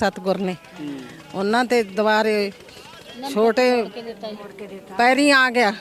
ਸਤਗੁਰ ਨੇ। ਉਹਨਾਂ ਤੇ ਦੁਬਾਰੇ ਛੋਟੇ ਪੈਰੀ ਆ ਗਿਆ,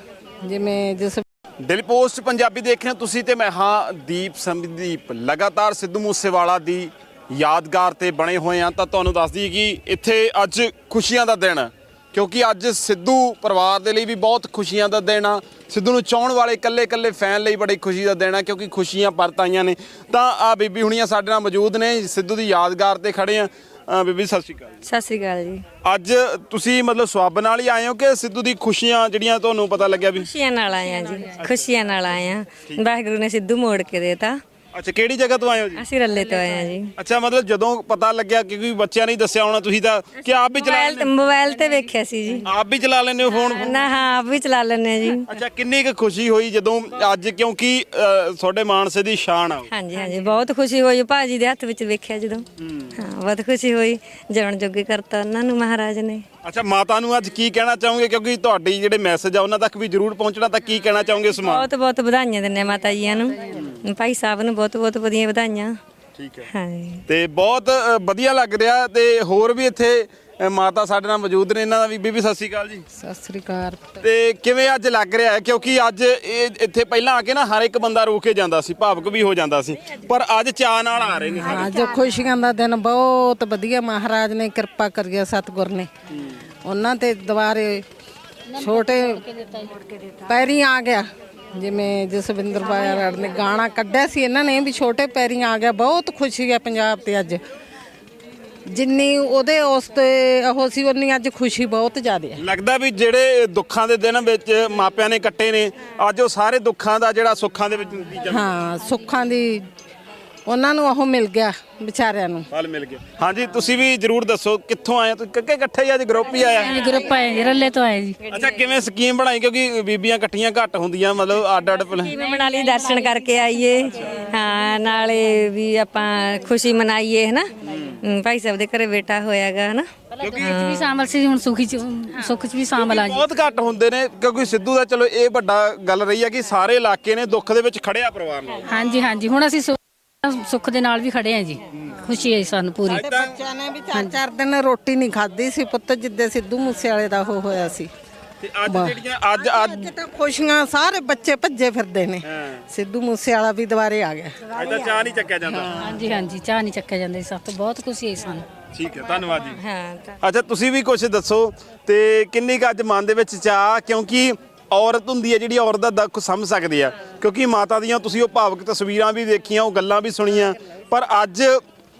ਜਿਵੇਂ ਜਿਸ ਦਿਲ ਪੋਸਟ ਪੰਜਾਬੀ ਦੇਖ ਰਹੇ ਤੁਸੀਂ ਤੇ ਮੈਂ ਹਾਂ ਦੀਪ ਸੰਦੀਪ। ਲਗਾਤਾਰ ਸਿੱਧੂ ਮੂਸੇਵਾਲਾ ਦੀ ਯਾਦਗਾਰ ਤੇ ਬਣੇ ਹੋਏ ਆ ਤਾਂ ਤੁਹਾਨੂੰ ਦੱਸ ਦਈਏ ਕਿ ਇੱਥੇ ਅੱਜ ਖੁਸ਼ੀਆਂ ਦਾ ਦਿਨ ਹੈ ਕਿਉਂਕਿ ਅੱਜ ਸਿੱਧੂ ਪਰਿਵਾਰ ਦੇ ਲਈ ਵੀ ਬਹੁਤ ਖੁਸ਼ੀਆਂ ਦਾ ਦਿਨ ਆ। ਸਿੱਧੂ ਨੂੰ ਚਾਹਣ ਵਾਲੇ ਇਕੱਲੇ ਇਕੱਲੇ ਫੈਨ ਲਈ ਬੜੀ ਖੁਸ਼ੀ ਦਾ ਦਿਨ ਆ, ਕਿਉਂਕਿ ਖੁਸ਼ੀਆਂ ਪਰਤ ਆਈਆਂ ਨੇ। ਤਾਂ ਆ ਬੀਬੀ ਹੁਣੀਆਂ ਸਾਡੇ ਨਾਲ ਮੌਜੂਦ ਨੇ, ਸਿੱਧੂ ਦੀ ਯਾਦਗਾਰ ਤੇ ਖੜੇ ਆ। ਅ, ਬੀਬੀ ਸਤਿ ਸ਼੍ਰੀ ਅਕਾਲ ਸਤਿ ਸ੍ਰੀ ਅਕਾਲ ਜੀ। ਅੱਜ ਤੁਸੀਂ ਮਤਲਬ ਸਵਾਬ ਨਾਲ ਹੀ ਆਏ ਹੋ ਕਿ ਸਿੱਧੂ ਦੀ ਖੁਸ਼ੀਆਂ ਜਿਹੜੀਆਂ ਤੁਹਾਨੂੰ ਪਤਾ ਲੱਗਿਆ ਵੀ? ਖੁਸ਼ੀਆਂ ਨਾਲ ਆਏ ਆ ਜੀ ਖੁਸ਼ੀਆਂ ਨਾਲ ਆਏ ਆ। ਵਾਹਿਗੁਰੂ ਨੇ ਸਿੱਧੂ ਮੋੜ ਕੇ ਦੇਤਾ। ਅੱਛਾ ਕਿਹੜੀ ਜਗ੍ਹਾ ਤੋਂ ਆਏ ਹੋ ਜੀ? ਅਸੀਂ ਰੱਲੇ ਤੋਂ ਆਏ ਆ ਜੀ। ਅੱਛਾ ਮਤਲਬ ਜਦੋਂ ਪਤਾ ਲੱਗਿਆ ਕਿ ਕੋਈ ਬੱਚਿਆਂ ਨੇ ਹੀ ਦੱਸਿਆ ਹੋਣਾ ਤੁਸੀਂ ਤਾਂ ਕਿ ਆਪ ਵੀ ਚਲਾ ਮੋਬਾਈਲ ਤੇ ਮੋਬਾਈਲ ਤੇ ਵੇਖਿਆ ਸੀ ਜੀ। ਆਪ ਵੀ ਚਲਾ ਲੈਂਦੇ ਹੋ ਫੋਨ? ਨਾ ਹਾਂ ਆਪ ਵੀ ਚਲਾ ਲੈਂਦੇ ਆ ਜੀ। ਅੱਛਾ ਕਿੰਨੀ ਕੁ ਖੁਸ਼ੀ ਹੋਈ ਜਦੋਂ ਅੱਜ ਕਿਉਂਕਿ ਅ, ਤੁਹਾਡੇ ਮਾਨਸੇ ਦੀ ਸ਼ਾਨ ਆ ਉਹ। ਹਾਂਜੀ ਹਾਂਜੀ ਬਹੁਤ ਖੁਸ਼ੀ ਹੋਈ। ਭਾਜੀ ਦੇ ਹੱਥ ਵਿੱਚ ਵੇਖਿਆ ਜਦੋਂ। ਹਾਂ। ਬਹੁਤ ਖੁਸ਼ੀ ਹੋਈ। ਜਣ ਜੋਗੇ ਕਰਤਾ ਉਹਨਾਂ ਨੂੰ ਮਹਾਰਾਜ ਨੇ। ਅੱਛਾ ਮਾਤਾ ਨੂੰ ਅੱਜ ਕੀ ਕਹਿਣਾ ਚਾਹੋਗੇ? ਕਿਉਂਕਿ ਤੁਹਾਡੀ ਜਿਹੜੇ ਮੈਸੇਜ ਆ ਉਹਨਾਂ ਤੱਕ ਵੀ ਜ਼ਰੂਰ ਪਹੁੰਚਣਾ ਤਾਂ ਕੀ ਕਹਿਣਾ ਚਾਹੋਗੇ ਸਮਾਨ ਬਹੁਤ ਬਹੁਤ ਵਧਾਈਆਂ ਆ ਮਾਤਾ ਜੀਆਂ ਨੂੰ। ਭਾਈ ਸਾਹਿਬ ਨੂੰ ਬਹੁਤ ਬਹੁਤ ਵਧੀਆ ਵਧਾਈਆਂ। ਠੀਕ ਹੈ। ਹਾਂਜੀ ਤੇ ਬਹੁਤ ਅ, ਵਧੀਆ ਲੱਗ ਰਿਹਾ ਤੇ ਹੋਰ ਵੀ ਇੱਥੇ ਅ, ਮਾਤਾ ਸਾਡੇ ਨਾਲ ਮੌਜੂਦ ਨੇ। ਇਹਨਾਂ ਦਾ ਵੀ ਬੀਬੀ ਸਤਿ ਸ਼੍ਰੀ ਅਕਾਲ ਜੀ। ਸਤਿ ਸ੍ਰੀ ਅਕਾਲ ਤੇ ਕਿਵੇਂ ਅੱਜ ਲੱਗ ਰਿਹਾ ਹੈ? ਕਿਉਂਕਿ ਅੱਜ ਇਹ ਇੱਥੇ ਪਹਿਲਾਂ ਆ ਕੇ ਨਾ ਹਰ ਇੱਕ ਬੰਦਾ ਰੋ ਕੇ ਜਾਂਦਾ ਸੀ ਭਾਵਕ ਵੀ ਹੋ ਜਾਂਦਾ ਸੀ। ਪਰ ਅੱਜ ਚਾਅ ਨਾਲ ਆ ਰਹੇ ਨੇ। ਅੱਜ ਖੁਸ਼ੀਆਂ ਦਾ ਦਿਨ ਬਹੁਤ ਵਧੀਆ। ਮਹਾਰਾਜ ਨੇ ਕਿਰਪਾ ਕਰੀ ਸਤਗੁਰ ਨੇ। ਉਹਨਾਂ ਤੇ ਦੁਬਾਰੇ ਛੋਟੇ ਪੈਰੀ ਆ ਗਿਆ। ਜਿਵੇਂ ਜਸਵਿੰਦਰ ਬਾਇਆ ਨੇ ਗਾਣਾ ਕੱਢਿਆ ਸੀ ਇਹਨਾਂ ਨੇ ਵੀ ਛੋਟੇ ਪੈਰੀ ਆ ਗਿਆ ਬਹੁਤ ਖੁਸ਼ੀ ਹੈ ਪੰਜਾਬ ਤੇ ਅੱਜ। ਜਿੰਨੀ ਉਹਦੇ ਉਸ ਤੇ ਉਹ ਸੀ ਉਨੀ ਅੱਜ ਖੁਸ਼ੀ ਬਹੁਤ ਜ਼ਿਆਦਾ ਹੈ। ਲੱਗਦਾ ਵੀ ਜਿਹੜੇ ਦੁੱਖਾਂ ਦੇ ਦਿਨ ਵਿੱਚ ਮਾਪਿਆਂ ਨੇ ਕੱਟੇ ਨੇ ਅੱਜ ਉਹ ਸਾਰੇ ਦੁੱਖਾਂ ਦਾ ਜਿਹੜਾ ਸੁੱਖਾਂ ਦੇ ਵਿੱਚ ਨਤੀਜਾ ਹਾਂ ਸੁੱਖਾਂ ਦੀ ਉਹਨਾਂ ਨੂੰ ਉਹ ਮਿਲ ਗਿਆ ਵਿਚਾਰਿਆਂ ਨੂੰ। ਫਲ ਮਿਲ ਗਿਆ। ਹਾਂਜੀ ਤੁਸੀਂ ਵੀ ਜਰੂਰ ਦੱਸੋ ਕਿੱਥੋਂ ਆਏ ਹੋ? ਤੁਸੀਂ ਕੱਕੇ ਇਕੱਠੇ ਹੀ ਅੱਜ ਗਰੁੱਪ ਹੀ ਆਇਆ? ਜੀ ਗਰੁੱਪ ਆਏ ਜੀ ਰੱਲੇ ਤੋਂ ਆਏ ਜੀ। ਅੱਛਾ ਕਿਵੇਂ ਸਕੀਮ ਬਣਾਈ? ਕਿਉਂਕਿ ਬੀਬੀਆਂ ਇਕੱਠੀਆਂ ਘੱਟ ਹੁੰਦੀਆਂ ਮਤਲਬ ਅੱਡ ਅੱਡ ਪਲ- ਕਿਵੇਂ ਮਨਾ ਲਈ ਦਰਸ਼ਨ ਕਰਕੇ ਆਈਏ। ਹਾਂ ਨਾਲੇ ਵੀ ਆਪਾਂ ਖੁਸ਼ੀ ਮਨਾਈਏ ਹਨਾ? ਭਾਈ ਸਾਹਿਬ ਦੇ ਘਰੇ ਬੇਟਾ ਹੋਇਆਗਾ ਹਨਾ? ਦੁੱਖ ਚ ਵੀ ਸ਼ਾਮਲ ਸੀ ਹੁਣ ਸੁਖੀ ਚ ਸੁੱਖ ਚ ਵੀ ਸ਼ਾਮਲ ਆ ਜੀ। ਬਹੁਤ ਘੱਟ ਹੁੰਦੇ ਨੇ ਕਿਉਂਕਿ ਸਿੱਧੂ ਦਾ ਚਲੋ ਇਹ ਵੱਡਾ ਗੱਲ ਰਹੀ ਹੈ ਕਿ ਸਾਰੇ ਇਲਾਕੇ ਨੇ ਦੁੱਖ ਦੇ ਵਿੱਚ ਖੜਿਆ ਪਰਿਵਾਰ ਨਾਲ। ਹਾਂਜੀ ਹਾਂਜੀ ਹੁਣ ਅਸੀਂ ਸੁੱਖ ਦੇ ਨਾਲ ਵੀ ਖੜੇ ਆ ਜੀ। ਖੁਸ਼ੀ ਹੈ ਸਾਨੂੰ ਪੂਰੀ। ਬੱਚਿਆਂ ਨੇ ਵੀ ਚਾਰ ਚਾਰ ਦਿਨ ਰੋਟੀ ਨਹੀਂ ਖਾਧੀ ਸੀ ਪੁੱਤ ਜਿੱਦੇ ਸਿੱਧੂ ਮੂਸੇ ਵਾਲੇ ਦਾ ਉਹ ਹੋਇਆ ਸੀ। ਤੇ ਅੱਜ ਜਿਹੜੀਆਂ ਅੱਜ ਅੱਜ ਅੱਜ ਤਾਂ ਖੁਸ਼ੀਆਂ ਸਾਰੇ ਬੱਚੇ ਭੱਜੇ ਫਿਰਦੇ ਨੇ। ਸਿੱਧੂ ਮੂਸੇ ਵਾਲਾ ਵੀ ਦੁਬਾਰੇ ਆ ਗਿਆ। ਅੱਜ ਤਾਂ ਚਾਹ ਨਹੀਂ ਚੱਕਿਆ ਜਾਂਦਾ। ਹਾਂਜੀ ਹਾਂਜੀ ਚਾਹ ਨਹੀਂ ਚੱਕਿਆ ਜਾਂਦਾ ਸਭ ਤੋਂ ਬਹੁਤ ਖੁਸ਼ੀ ਹੈ ਸਾਨੂੰ। ਠੀਕ ਹੈ ਧੰਨਵਾਦ ਜੀ। ਹਾਂ ਅੱਛਾ ਤੁਸੀਂ ਵੀ ਕੁਝ ਦੱਸੋ ਤੇ ਕਿੰਨੀ ਕੁ ਅੱਜ ਮਨ ਦੇ ਵਿੱਚ ਚਾਹ ਕਿਉਂਕਿ ਔਰਤ ਹੁੰਦੀ ਹੈ ਜਿਹੜੀ ਔਰਤ ਦਾ ਦੁੱਖ ਸਮਝ ਸਕਦੀ ਆ। ਕਿਉਂਕਿ ਮਾਤਾ ਦੀਆਂ ਤੁਸੀਂ ਉਹ ਭਾਵਕ ਤਸਵੀਰਾਂ ਵੀ ਦੇਖੀਆਂ, ਉਹ ਗੱਲਾਂ ਵੀ ਸੁਣੀਆਂ। ਪਰ ਅੱਜ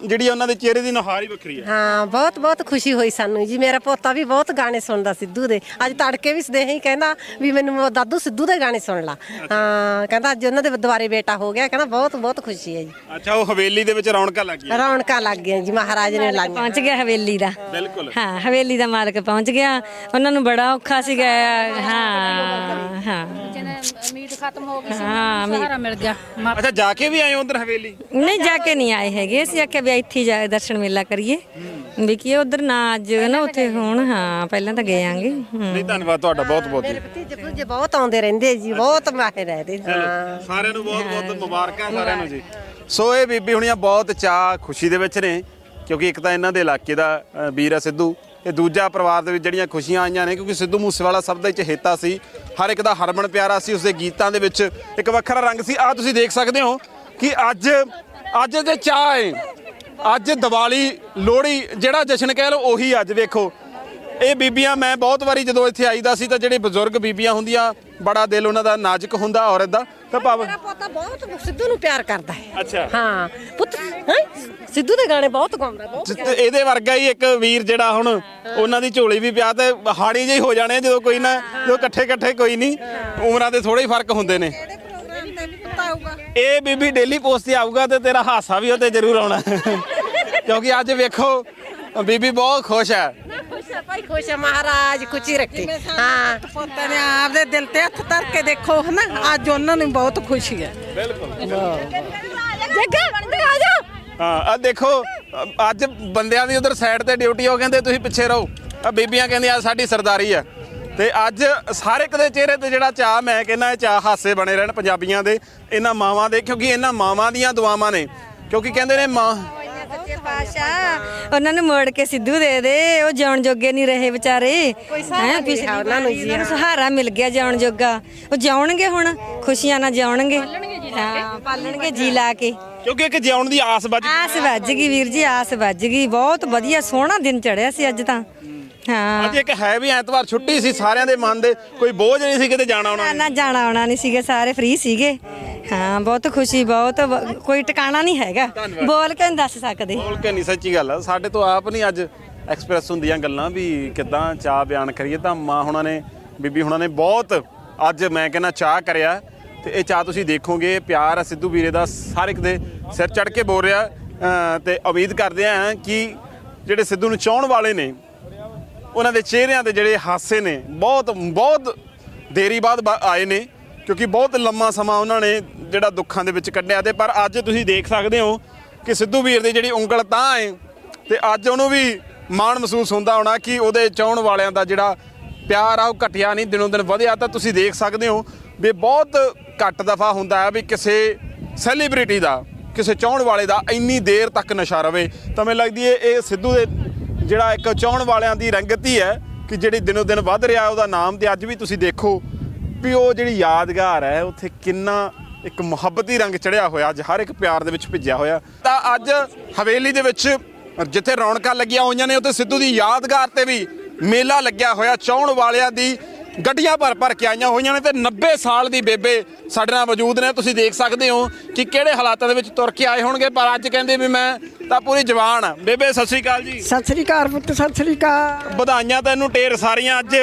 ਜਿਹੜੀ ਉਹਨਾਂ ਦੇ ਚਿਹਰੇ ਦੀ ਨੁਹਾਰ ਹੀ ਵੱਖਰੀ ਹੈ। ਹਾਂ ਬਹੁਤ ਬਹੁਤ ਖੁਸ਼ੀ ਹੋਈ ਸਾਨੂੰ ਜੀ। ਮੇਰਾ ਪੋਤਾ ਵੀ ਬਹੁਤ ਗਾਣੇ ਸੁਣਦਾ ਸਿੱਧੂ ਦੇ। ਅੱਜ ਤੜਕੇ ਵੀ ਸਦੇਹ ਹੀ ਕਹਿੰਦਾ ਵੀ ਮੈਨੂੰ ਉਹ ਦਾਦੂ ਸਿੱਧੂ ਦੇ ਗਾਣੇ ਸੁਣ ਲਾ। ਹਾਂ ਕਹਿੰਦਾ ਅੱਜ ਉਹਨਾਂ ਦੇ ਦੁਆਰੇ ਬੇਟਾ ਹੋ ਗਿਆ। ਕਹਿੰਦਾ ਬਹੁਤ ਬਹੁਤ ਖੁਸ਼ੀ ਹੈ ਜੀ। ਅੱਛਾ ਉਹ ਹਵੇਲੀ ਦੇ ਵਿੱਚ ਰੌਣਕਾਂ ਲੱਗ ਗਈਆਂ। ਰੌਣਕਾਂ ਲੱਗ ਗਈਆਂ ਜੀ ਮਹਾਰਾਜ ਨੇ ਲਾਈਆਂ। ਪਹੁੰਚ ਗਿਆ ਹਵੇਲੀ ਦਾ। ਬਿਲਕੁਲ। ਹਾਂ ਹਵੇਲੀ ਦਾ ਮਾਲਕ ਪਹੁੰਚ ਗਿਆ। ਉਹਨਾਂ ਨੂੰ ਬੜਾ ਔਖਾ ਸੀਗਾ। ਹਾਂ ਹਾਂ। ਉਮੀਦ ਖਤਮ ਹੋ ਗਈ ਹਾਂ ਸਹਾਰਾ ਮਿਲ ਗਿਆ ਅੱਛਾ ਜਾ ਕੇ ਵੀ ਆਏ ਉਧਰ ਹਵੇਲੀ? ਨਹੀਂ ਜਾ ਕੇ ਨਹੀਂ ਆਏ ਹੈਗੇ। ਅਸੀਂ ਆਖਿਆ ਵੀ ਇੱਥੇ ਹੀ ਜਾ ਦਰਸ਼ਨ ਮੇਲਾ ਕਰੀਏ। ਵੀ ਕੀ ਉਧਰ ਨਾ ਅੱਜ ਨਾ ਉੱਥੇ ਹੋਣ ਹਾਂ ਪਹਿਲਾਂ ਤਾਂ ਗਏ ਆਂਗੇ। ਨਹੀਂ ਧੰਨਵਾਦ ਤੁਹਾਡਾ ਬਹੁਤ ਬਹੁਤ ਜੀ। ਭਤੀਜੇ ਭੁਤੀਜੇ ਬਹੁਤ ਆਉਂਦੇ ਰਹਿੰਦੇ ਜੀ ਬਹੁਤ ਮਾਹਿਰ ਰਹਦੇ ਹਾਂ। ਸਾਰਿਆਂ ਨੂੰ ਬਹੁਤ ਬਹੁਤ ਮੁਬਾਰਕਾਂ ਸਾਰਿਆਂ ਨੂੰ ਜੀ। ਸੋ ਇਹ ਬੀਬੀ ਹੁਣੀਆਂ ਬਹੁਤ ਚਾਹ ਖੁਸ਼ੀ ਦੇ ਵਿੱਚ ਨੇ ਕਿਉਂਕਿ ਇੱਕ ਤਾਂ ਇਹਨਾਂ ਦੇ ਇਲਾਕੇ ਦਾ ਵੀਰ ਆ ਸਿੱਧੂ ਤੇ ਦੂਜਾ ਪਰਿਵਾਰ ਦੇ ਵਿੱਚ ਜਿਹੜੀਆਂ ਖੁਸ਼ੀਆਂ ਆਈਆਂ ਨੇ ਕਿਉਂਕਿ ਸਿੱਧੂ ਮੂਸੇਵਾਲਾ ਸਭ ਦਾ ਹੀ ਚਹੇਤਾ ਸੀ। ਹਰ ਇੱਕ ਦਾ ਹਰਮਨ ਪਿਆਰਾ ਸੀ ਉਸਦੇ ਗੀਤਾਂ ਦੇ ਵਿੱਚ ਇੱਕ ਵੱਖਰਾ ਰੰਗ ਸੀ। ਆ ਤੁਸੀਂ ਦੇਖ ਸਕਦੇ ਹੋ ਕਿ ਅੱਜ ਅੱਜ ਦੇ ਚਾਹ ਹੈ। ਅੱਜ ਦੀਵਾਲੀ ਲੋਹੜੀ ਜਿਹੜਾ ਜਸ਼ਨ ਕਹਿ ਲਓ ਉਹੀ ਅੱਜ ਵੇਖੋ। ਇਹ ਬੀਬੀਆਂ ਮੈਂ ਬਹੁਤ ਵਾਰੀ ਜਦੋਂ ਇੱਥੇ ਆਈਦਾ ਸੀ ਤਾਂ ਜਿਹੜੇ ਬਜ਼ੁਰਗ ਬੀਬੀਆਂ ਹੁੰਦੀਆਂ ਬੜਾ ਦਿਲ ਉਹਨਾਂ ਦਾ ਨਾਜ਼ੁਕ ਹੁੰਦਾ ਔਰਤ ਦਾ। ਤਾਂ ਭਾਵ ਮੇਰਾ ਪੋਤਾ ਬਹੁਤ ਸਿੱਧੂ ਨੂੰ ਪਿਆਰ ਕਰਦਾ ਹੈ। ਅੱਛਾ। ਹਾਂ ਪੁੱਤ ਹੈਂ? ਸਿੱਧੂ ਦੇ ਗਾਣੇ ਬਹੁਤ ਗਾਉਂਦਾ ਬਹੁਤ ਤੇ ਇਹਦੇ ਵਰਗਾ ਹੀ ਇੱਕ ਵੀਰ ਜਿਹੜਾ ਹੁਣ ਉਹਨਾਂ ਦੀ ਝੋਲੀ ਵੀ ਪਿਆ ਤੇ ਹਾੜੀ ਜਿਹੀ ਹੋ ਜਾਣੇ ਆ ਜਦੋਂ ਕੋਈ ਨਾ ਜਦੋਂ ਇਕੱਠੇ ਇਕੱਠੇ ਕੋਈ ਨਹੀਂ ਉਮਰਾਂ ਦੇ ਥੋੜੇ ਹੀ ਫ਼ਰਕ ਹੁੰਦੇ ਨੇ ਪ੍ਰੋਗਰਾਮ ਤੇ ਵੀ ਪਤਾ ਆਊਗਾ। ਇਹ ਬੀਬੀ ਡੇਲੀ ਪੋਸਟ ਤੇ ਆਊਗਾ ਤੇ ਤੇਰਾ ਹਾਸਾ ਵੀ ਉਹਤੇ ਜ਼ਰੂਰ ਆਉਣਾ। ਕਿਉਂਕਿ ਅੱਜ ਵੇਖੋ ਬੀਬੀ ਬਹੁਤ ਖੁਸ਼ ਹੈ। ਖੁਸ਼ ਹੈ ਭਾਈ ਖੁਸ਼ ਹੈ ਮਹਾਰਾਜ ਖੁਸ਼ੀ ਰੱਖੇ। ਹਾਂ। ਪੋਤੇ ਨੇ ਆਪਦੇ ਦਿਲ ਤੇ ਹੱਥ ਧਰ ਕੇ ਦੇਖੋ ਹਨਾ? ਅੱਜ ਉਹਨਾਂ ਨੂੰ ਬਹੁਤ ਖੁਸ਼ੀ ਹੈ। ਜੱਗਾ ਆ ਜਾ। ਹਾਂ ਆ ਦੇਖੋ ਅ- ਅੱਜ ਬੰਦਿਆਂ ਦੀ ਉਧਰ ਸਾਈਡ ਤੇ ਡਿਊਟੀ ਕਹਿੰਦੇ ਤੁਸੀਂ ਪਿੱਛੇ ਰਹੋ। ਆ ਬੀਬੀਆਂ ਕਹਿੰਦੀਆਂ ਆ ਸਾਡੀ ਸਰਦਾਰੀ ਆ ਤੇ ਅੱਜ ਸਾਰੇ ਇੱਕ ਦੇ ਚਿਹਰੇ ਤੇ ਜਿਹੜਾ ਚਾਹ ਮੈਂ ਕਹਿੰਦਾ ਇਹ ਚਾਹ ਹਾਸੇ ਬਣੇ ਰਹਿਣ ਪੰਜਾਬੀਆਂ ਦੇ ਇਹਨਾਂ ਮਾਵਾਂ ਦੇ ਕਿਉਂਕਿ ਇਹਨਾਂ ਮਾਵਾਂ ਦੀਆਂ ਦੁਆਵਾਂ ਨੇ। ਕਿਉਂਕਿ ਕਹਿੰਦੇ ਨੇ ਮਾਂ ਸੱਚੇ ਪਾਤਸ਼ਾਹ ਉਹਨਾਂ ਨੂੰ ਮੋੜ ਕੇ ਸਿੱਧੂ ਦੇ ਦੇ ਉਹ ਜਿਉਣ ਜੋਗੇ ਨਹੀਂ ਰਹੇ ਵਿਚਾਰੇ। ਹੈ ਪਿਛਲੀ ਉਹਨਾਂ ਨੂੰ ਜੀ ਸਹਾਰਾ ਮਿਲ ਗਿਆ ਜਿਉਣ ਜੋਗਾ। ਉਹ ਜਿਉਣਗੇ ਹੁਣ ਖੁਸ਼ੀਆਂ ਨਾਲ ਜਿਉਣਗੇ। ਹਾਂ ਪਾਲਣਗੇ ਜੀ ਲਾ ਕੇ। ਕਿਉਂਕਿ ਇੱਕ ਜਿਉਣ ਦੀ ਆਸ ਵੱਜ ਆਸ ਵੱਜ ਗਈ ਵੀਰ ਜੀ ਆਸ ਵੱਜ ਗਈ। ਬਹੁਤ ਵਧੀਆ ਸੋਹਣਾ ਦਿਨ ਚੜਿਆ ਸੀ ਅੱਜ ਤਾਂ। ਹਾਂ। ਅੱਜ ਇੱਕ ਹੈ ਵੀ ਐਤਵਾਰ ਛੁੱਟੀ ਸੀ ਸਾਰਿਆਂ ਦੇ ਮਨ ਦੇ ਕੋਈ ਬੋਝ ਨਹੀਂ ਸੀ ਕਿਤੇ ਜਾਣਾ ਆਉਣਾ ਨਾ ਜਾਣਾ ਆਉਣਾ ਨਹੀਂ ਸੀਗੇ ਸਾਰੇ ਫ੍ਰੀ ਸੀਗੇ। ਹਾਂ ਬਹੁਤ ਖੁਸ਼ੀ ਬਹੁਤ ਵ- ਕੋਈ ਟਿਕਾਣਾ ਨਹੀਂ ਹੈਗਾ। ਬੋਲ ਕੇ ਨਹੀਂ ਦੱਸ ਸਕਦੇ। ਬੋਲ ਕੇ ਨਹੀਂ ਸੱਚੀ ਗੱਲ ਆ। ਸਾਡੇ ਤੋਂ ਆਪ ਨਹੀਂ ਅੱਜ ਐਕਸਪ੍ਰੈਸ ਹੁੰਦੀਆਂ ਗੱਲਾਂ ਵੀ ਕਿਦਾਂ ਚਾਹ ਬਿਆਨ ਕਰੀਏ। ਤਾਂ ਮਾਂ ਹੁਣਾਂ ਨੇ ਬੀਬੀ ਹੁਣਾਂ ਨੇ ਬਹੁਤ ਅੱਜ ਮੈਂ ਕਹਿੰਦਾ ਚਾਹ ਕਰਿਆ। ਤੇ ਇਹ ਚਾਹ ਤੁਸੀਂ ਦੇਖੋਗੇ ਪਿਆਰ ਆ ਸਿੱਧੂ ਵੀਰੇ ਦਾ ਹਰ ਇੱਕ ਦੇ ਸਿਰ ਚੜ ਕੇ ਬੋਲ ਰਿਹਾ। ਤੇ ਉਮੀਦ ਕਰਦੇ ਆ ਕਿ ਜਿਹੜੇ ਸਿੱਧੂ ਨੂੰ ਚਾਹਣ ਵਾਲੇ ਨੇ ਉਹਨਾਂ ਦੇ ਚਿਹਰਿਆਂ ਤੇ ਜਿਹੜੇ ਹਾਸੇ ਨੇ, ਬਹੁਤ ਬਹੁਤ ਦੇਰੀ ਬਾਅਦ ਬਾ- ਆਏ ਨੇ, ਕਿਉਂਕਿ ਬਹੁਤ ਲੰਮਾ ਸਮਾਂ ਉਹਨਾਂ ਨੇ ਜਿਹੜਾ ਦੁੱਖਾਂ ਦੇ ਵਿੱਚ ਕੱਢਿਆ ਤੇ ਪਰ ਅੱਜ ਤੁਸੀਂ ਦੇਖ ਸਕਦੇ ਹੋ ਕਿ ਸਿੱਧੂ ਵੀਰ ਦੀ ਜਿਹੜੀ ਉਂਗਲ ਤਾਂ ਹੈ ਤੇ ਅੱਜ ਉਹਨੂੰ ਵੀ ਮਾਣ ਮਹਿਸੂਸ ਹੁੰਦਾ ਹੋਣਾ ਕਿ ਉਹਦੇ ਚਾਹਣ ਵਾਲਿਆਂ ਦਾ ਜਿਹੜਾ ਪਿਆਰ ਆ ਉਹ ਘਟਿਆ ਨਹੀਂ, ਦਿਨੋਂ ਦਿਨ ਵਧਿਆ, ਤਾਂ ਤੁਸੀਂ ਦੇਖ ਸਕਦੇ ਹੋ ਵੀ ਬਹੁਤ ਘੱਟ ਦਫਾ ਹੁੰਦਾ ਹੈ ਵੀ ਕਿਸੇ ਸੈਲੀਬ੍ਰਿਟੀ ਦਾ, ਕਿਸੇ ਚਾਹਣ ਵਾਲੇ ਦਾ ਇੰਨੀ ਦੇਰ ਤੱਕ ਨਸ਼ਾ ਰਵੇ। ਤਾਂ ਮੈਨੂੰ ਲੱਗਦੀ ਹੈ ਇਹ ਸਿੱਧੂ ਦੇ ਜਿਹੜਾ ਇੱਕ ਚਾਹਣ ਵਾਲਿਆਂ ਦੀ ਰੰਗਤ ਹੀ ਹੈ ਕਿ ਜਿਹੜੀ ਦਿਨੋ ਦਿਨ ਵੱਧ ਰਿਹਾ ਉਹਦਾ ਨਾਮ ਤੇ ਅੱਜ ਵੀ ਤੁਸੀਂ ਦੇਖੋ ਵੀ ਉਹ ਜਿਹੜੀ ਯਾਦਗਾਰ ਹੈ, ਉੱਥੇ ਕਿੰਨਾ ਇੱਕ ਮੁਹੱਬਤੀ ਰੰਗ ਚੜਿਆ ਹੋਇਆ, ਅੱਜ ਹਰ ਇੱਕ ਪਿਆਰ ਦੇ ਵਿੱਚ ਭਿੱਜਿਆ ਹੋਇਆ। ਤਾਂ ਅੱਜ ਹਵੇਲੀ ਦੇ ਵਿੱਚ ਜਿੱਥੇ ਰੌਣਕਾਂ ਲੱਗੀਆਂ ਹੋਈਆਂ ਨੇ, ਉੱਥੇ ਸਿੱਧੂ ਦੀ ਯਾਦਗਾਰ ਤੇ ਵੀ ਮੇਲਾ ਲੱਗਿਆ ਹੋਇਆ, ਚਾਹਣ ਵਾਲਿਆਂ ਦੀ ਗੱਡੀਆਂ ਭਰ ਭਰ ਕੇ ਆਈਆਂ ਹੋਈਆਂ ਨੇ ਤੇ 90 ਸਾਲ ਦੀ ਬੇਬੇ ਸਾਡੇ ਨਾਲ ਮੌਜੂਦ ਨੇ। ਤੁਸੀਂ ਦੇਖ ਸਕਦੇ ਹੋ ਕਿ ਕਿਹੜੇ ਹਾਲਾਤਾਂ ਦੇ ਵਿੱਚ ਤੁਰ ਕੇ ਆਏ ਹੋਣਗੇ ਪਰ ਅੱਜ ਕਹਿੰਦੇ ਵੀ ਮੈਂ ਤਾਂ ਪੂਰੀ ਜਵਾਨ ਆ ਬੇਬੇ ਸਤਿ ਸ਼੍ਰੀ ਅਕਾਲ ਜੀ। ਸਤਿ ਸ੍ਰੀ ਅਕਾਲ ਪੁੱਤ ਸਤਿ ਸ੍ਰੀ ਅਕਾਲ। ਵਧਾਈਆਂ ਤੈਨੂੰ ਢੇਰ ਸਾਰੀਆਂ ਅੱਜ।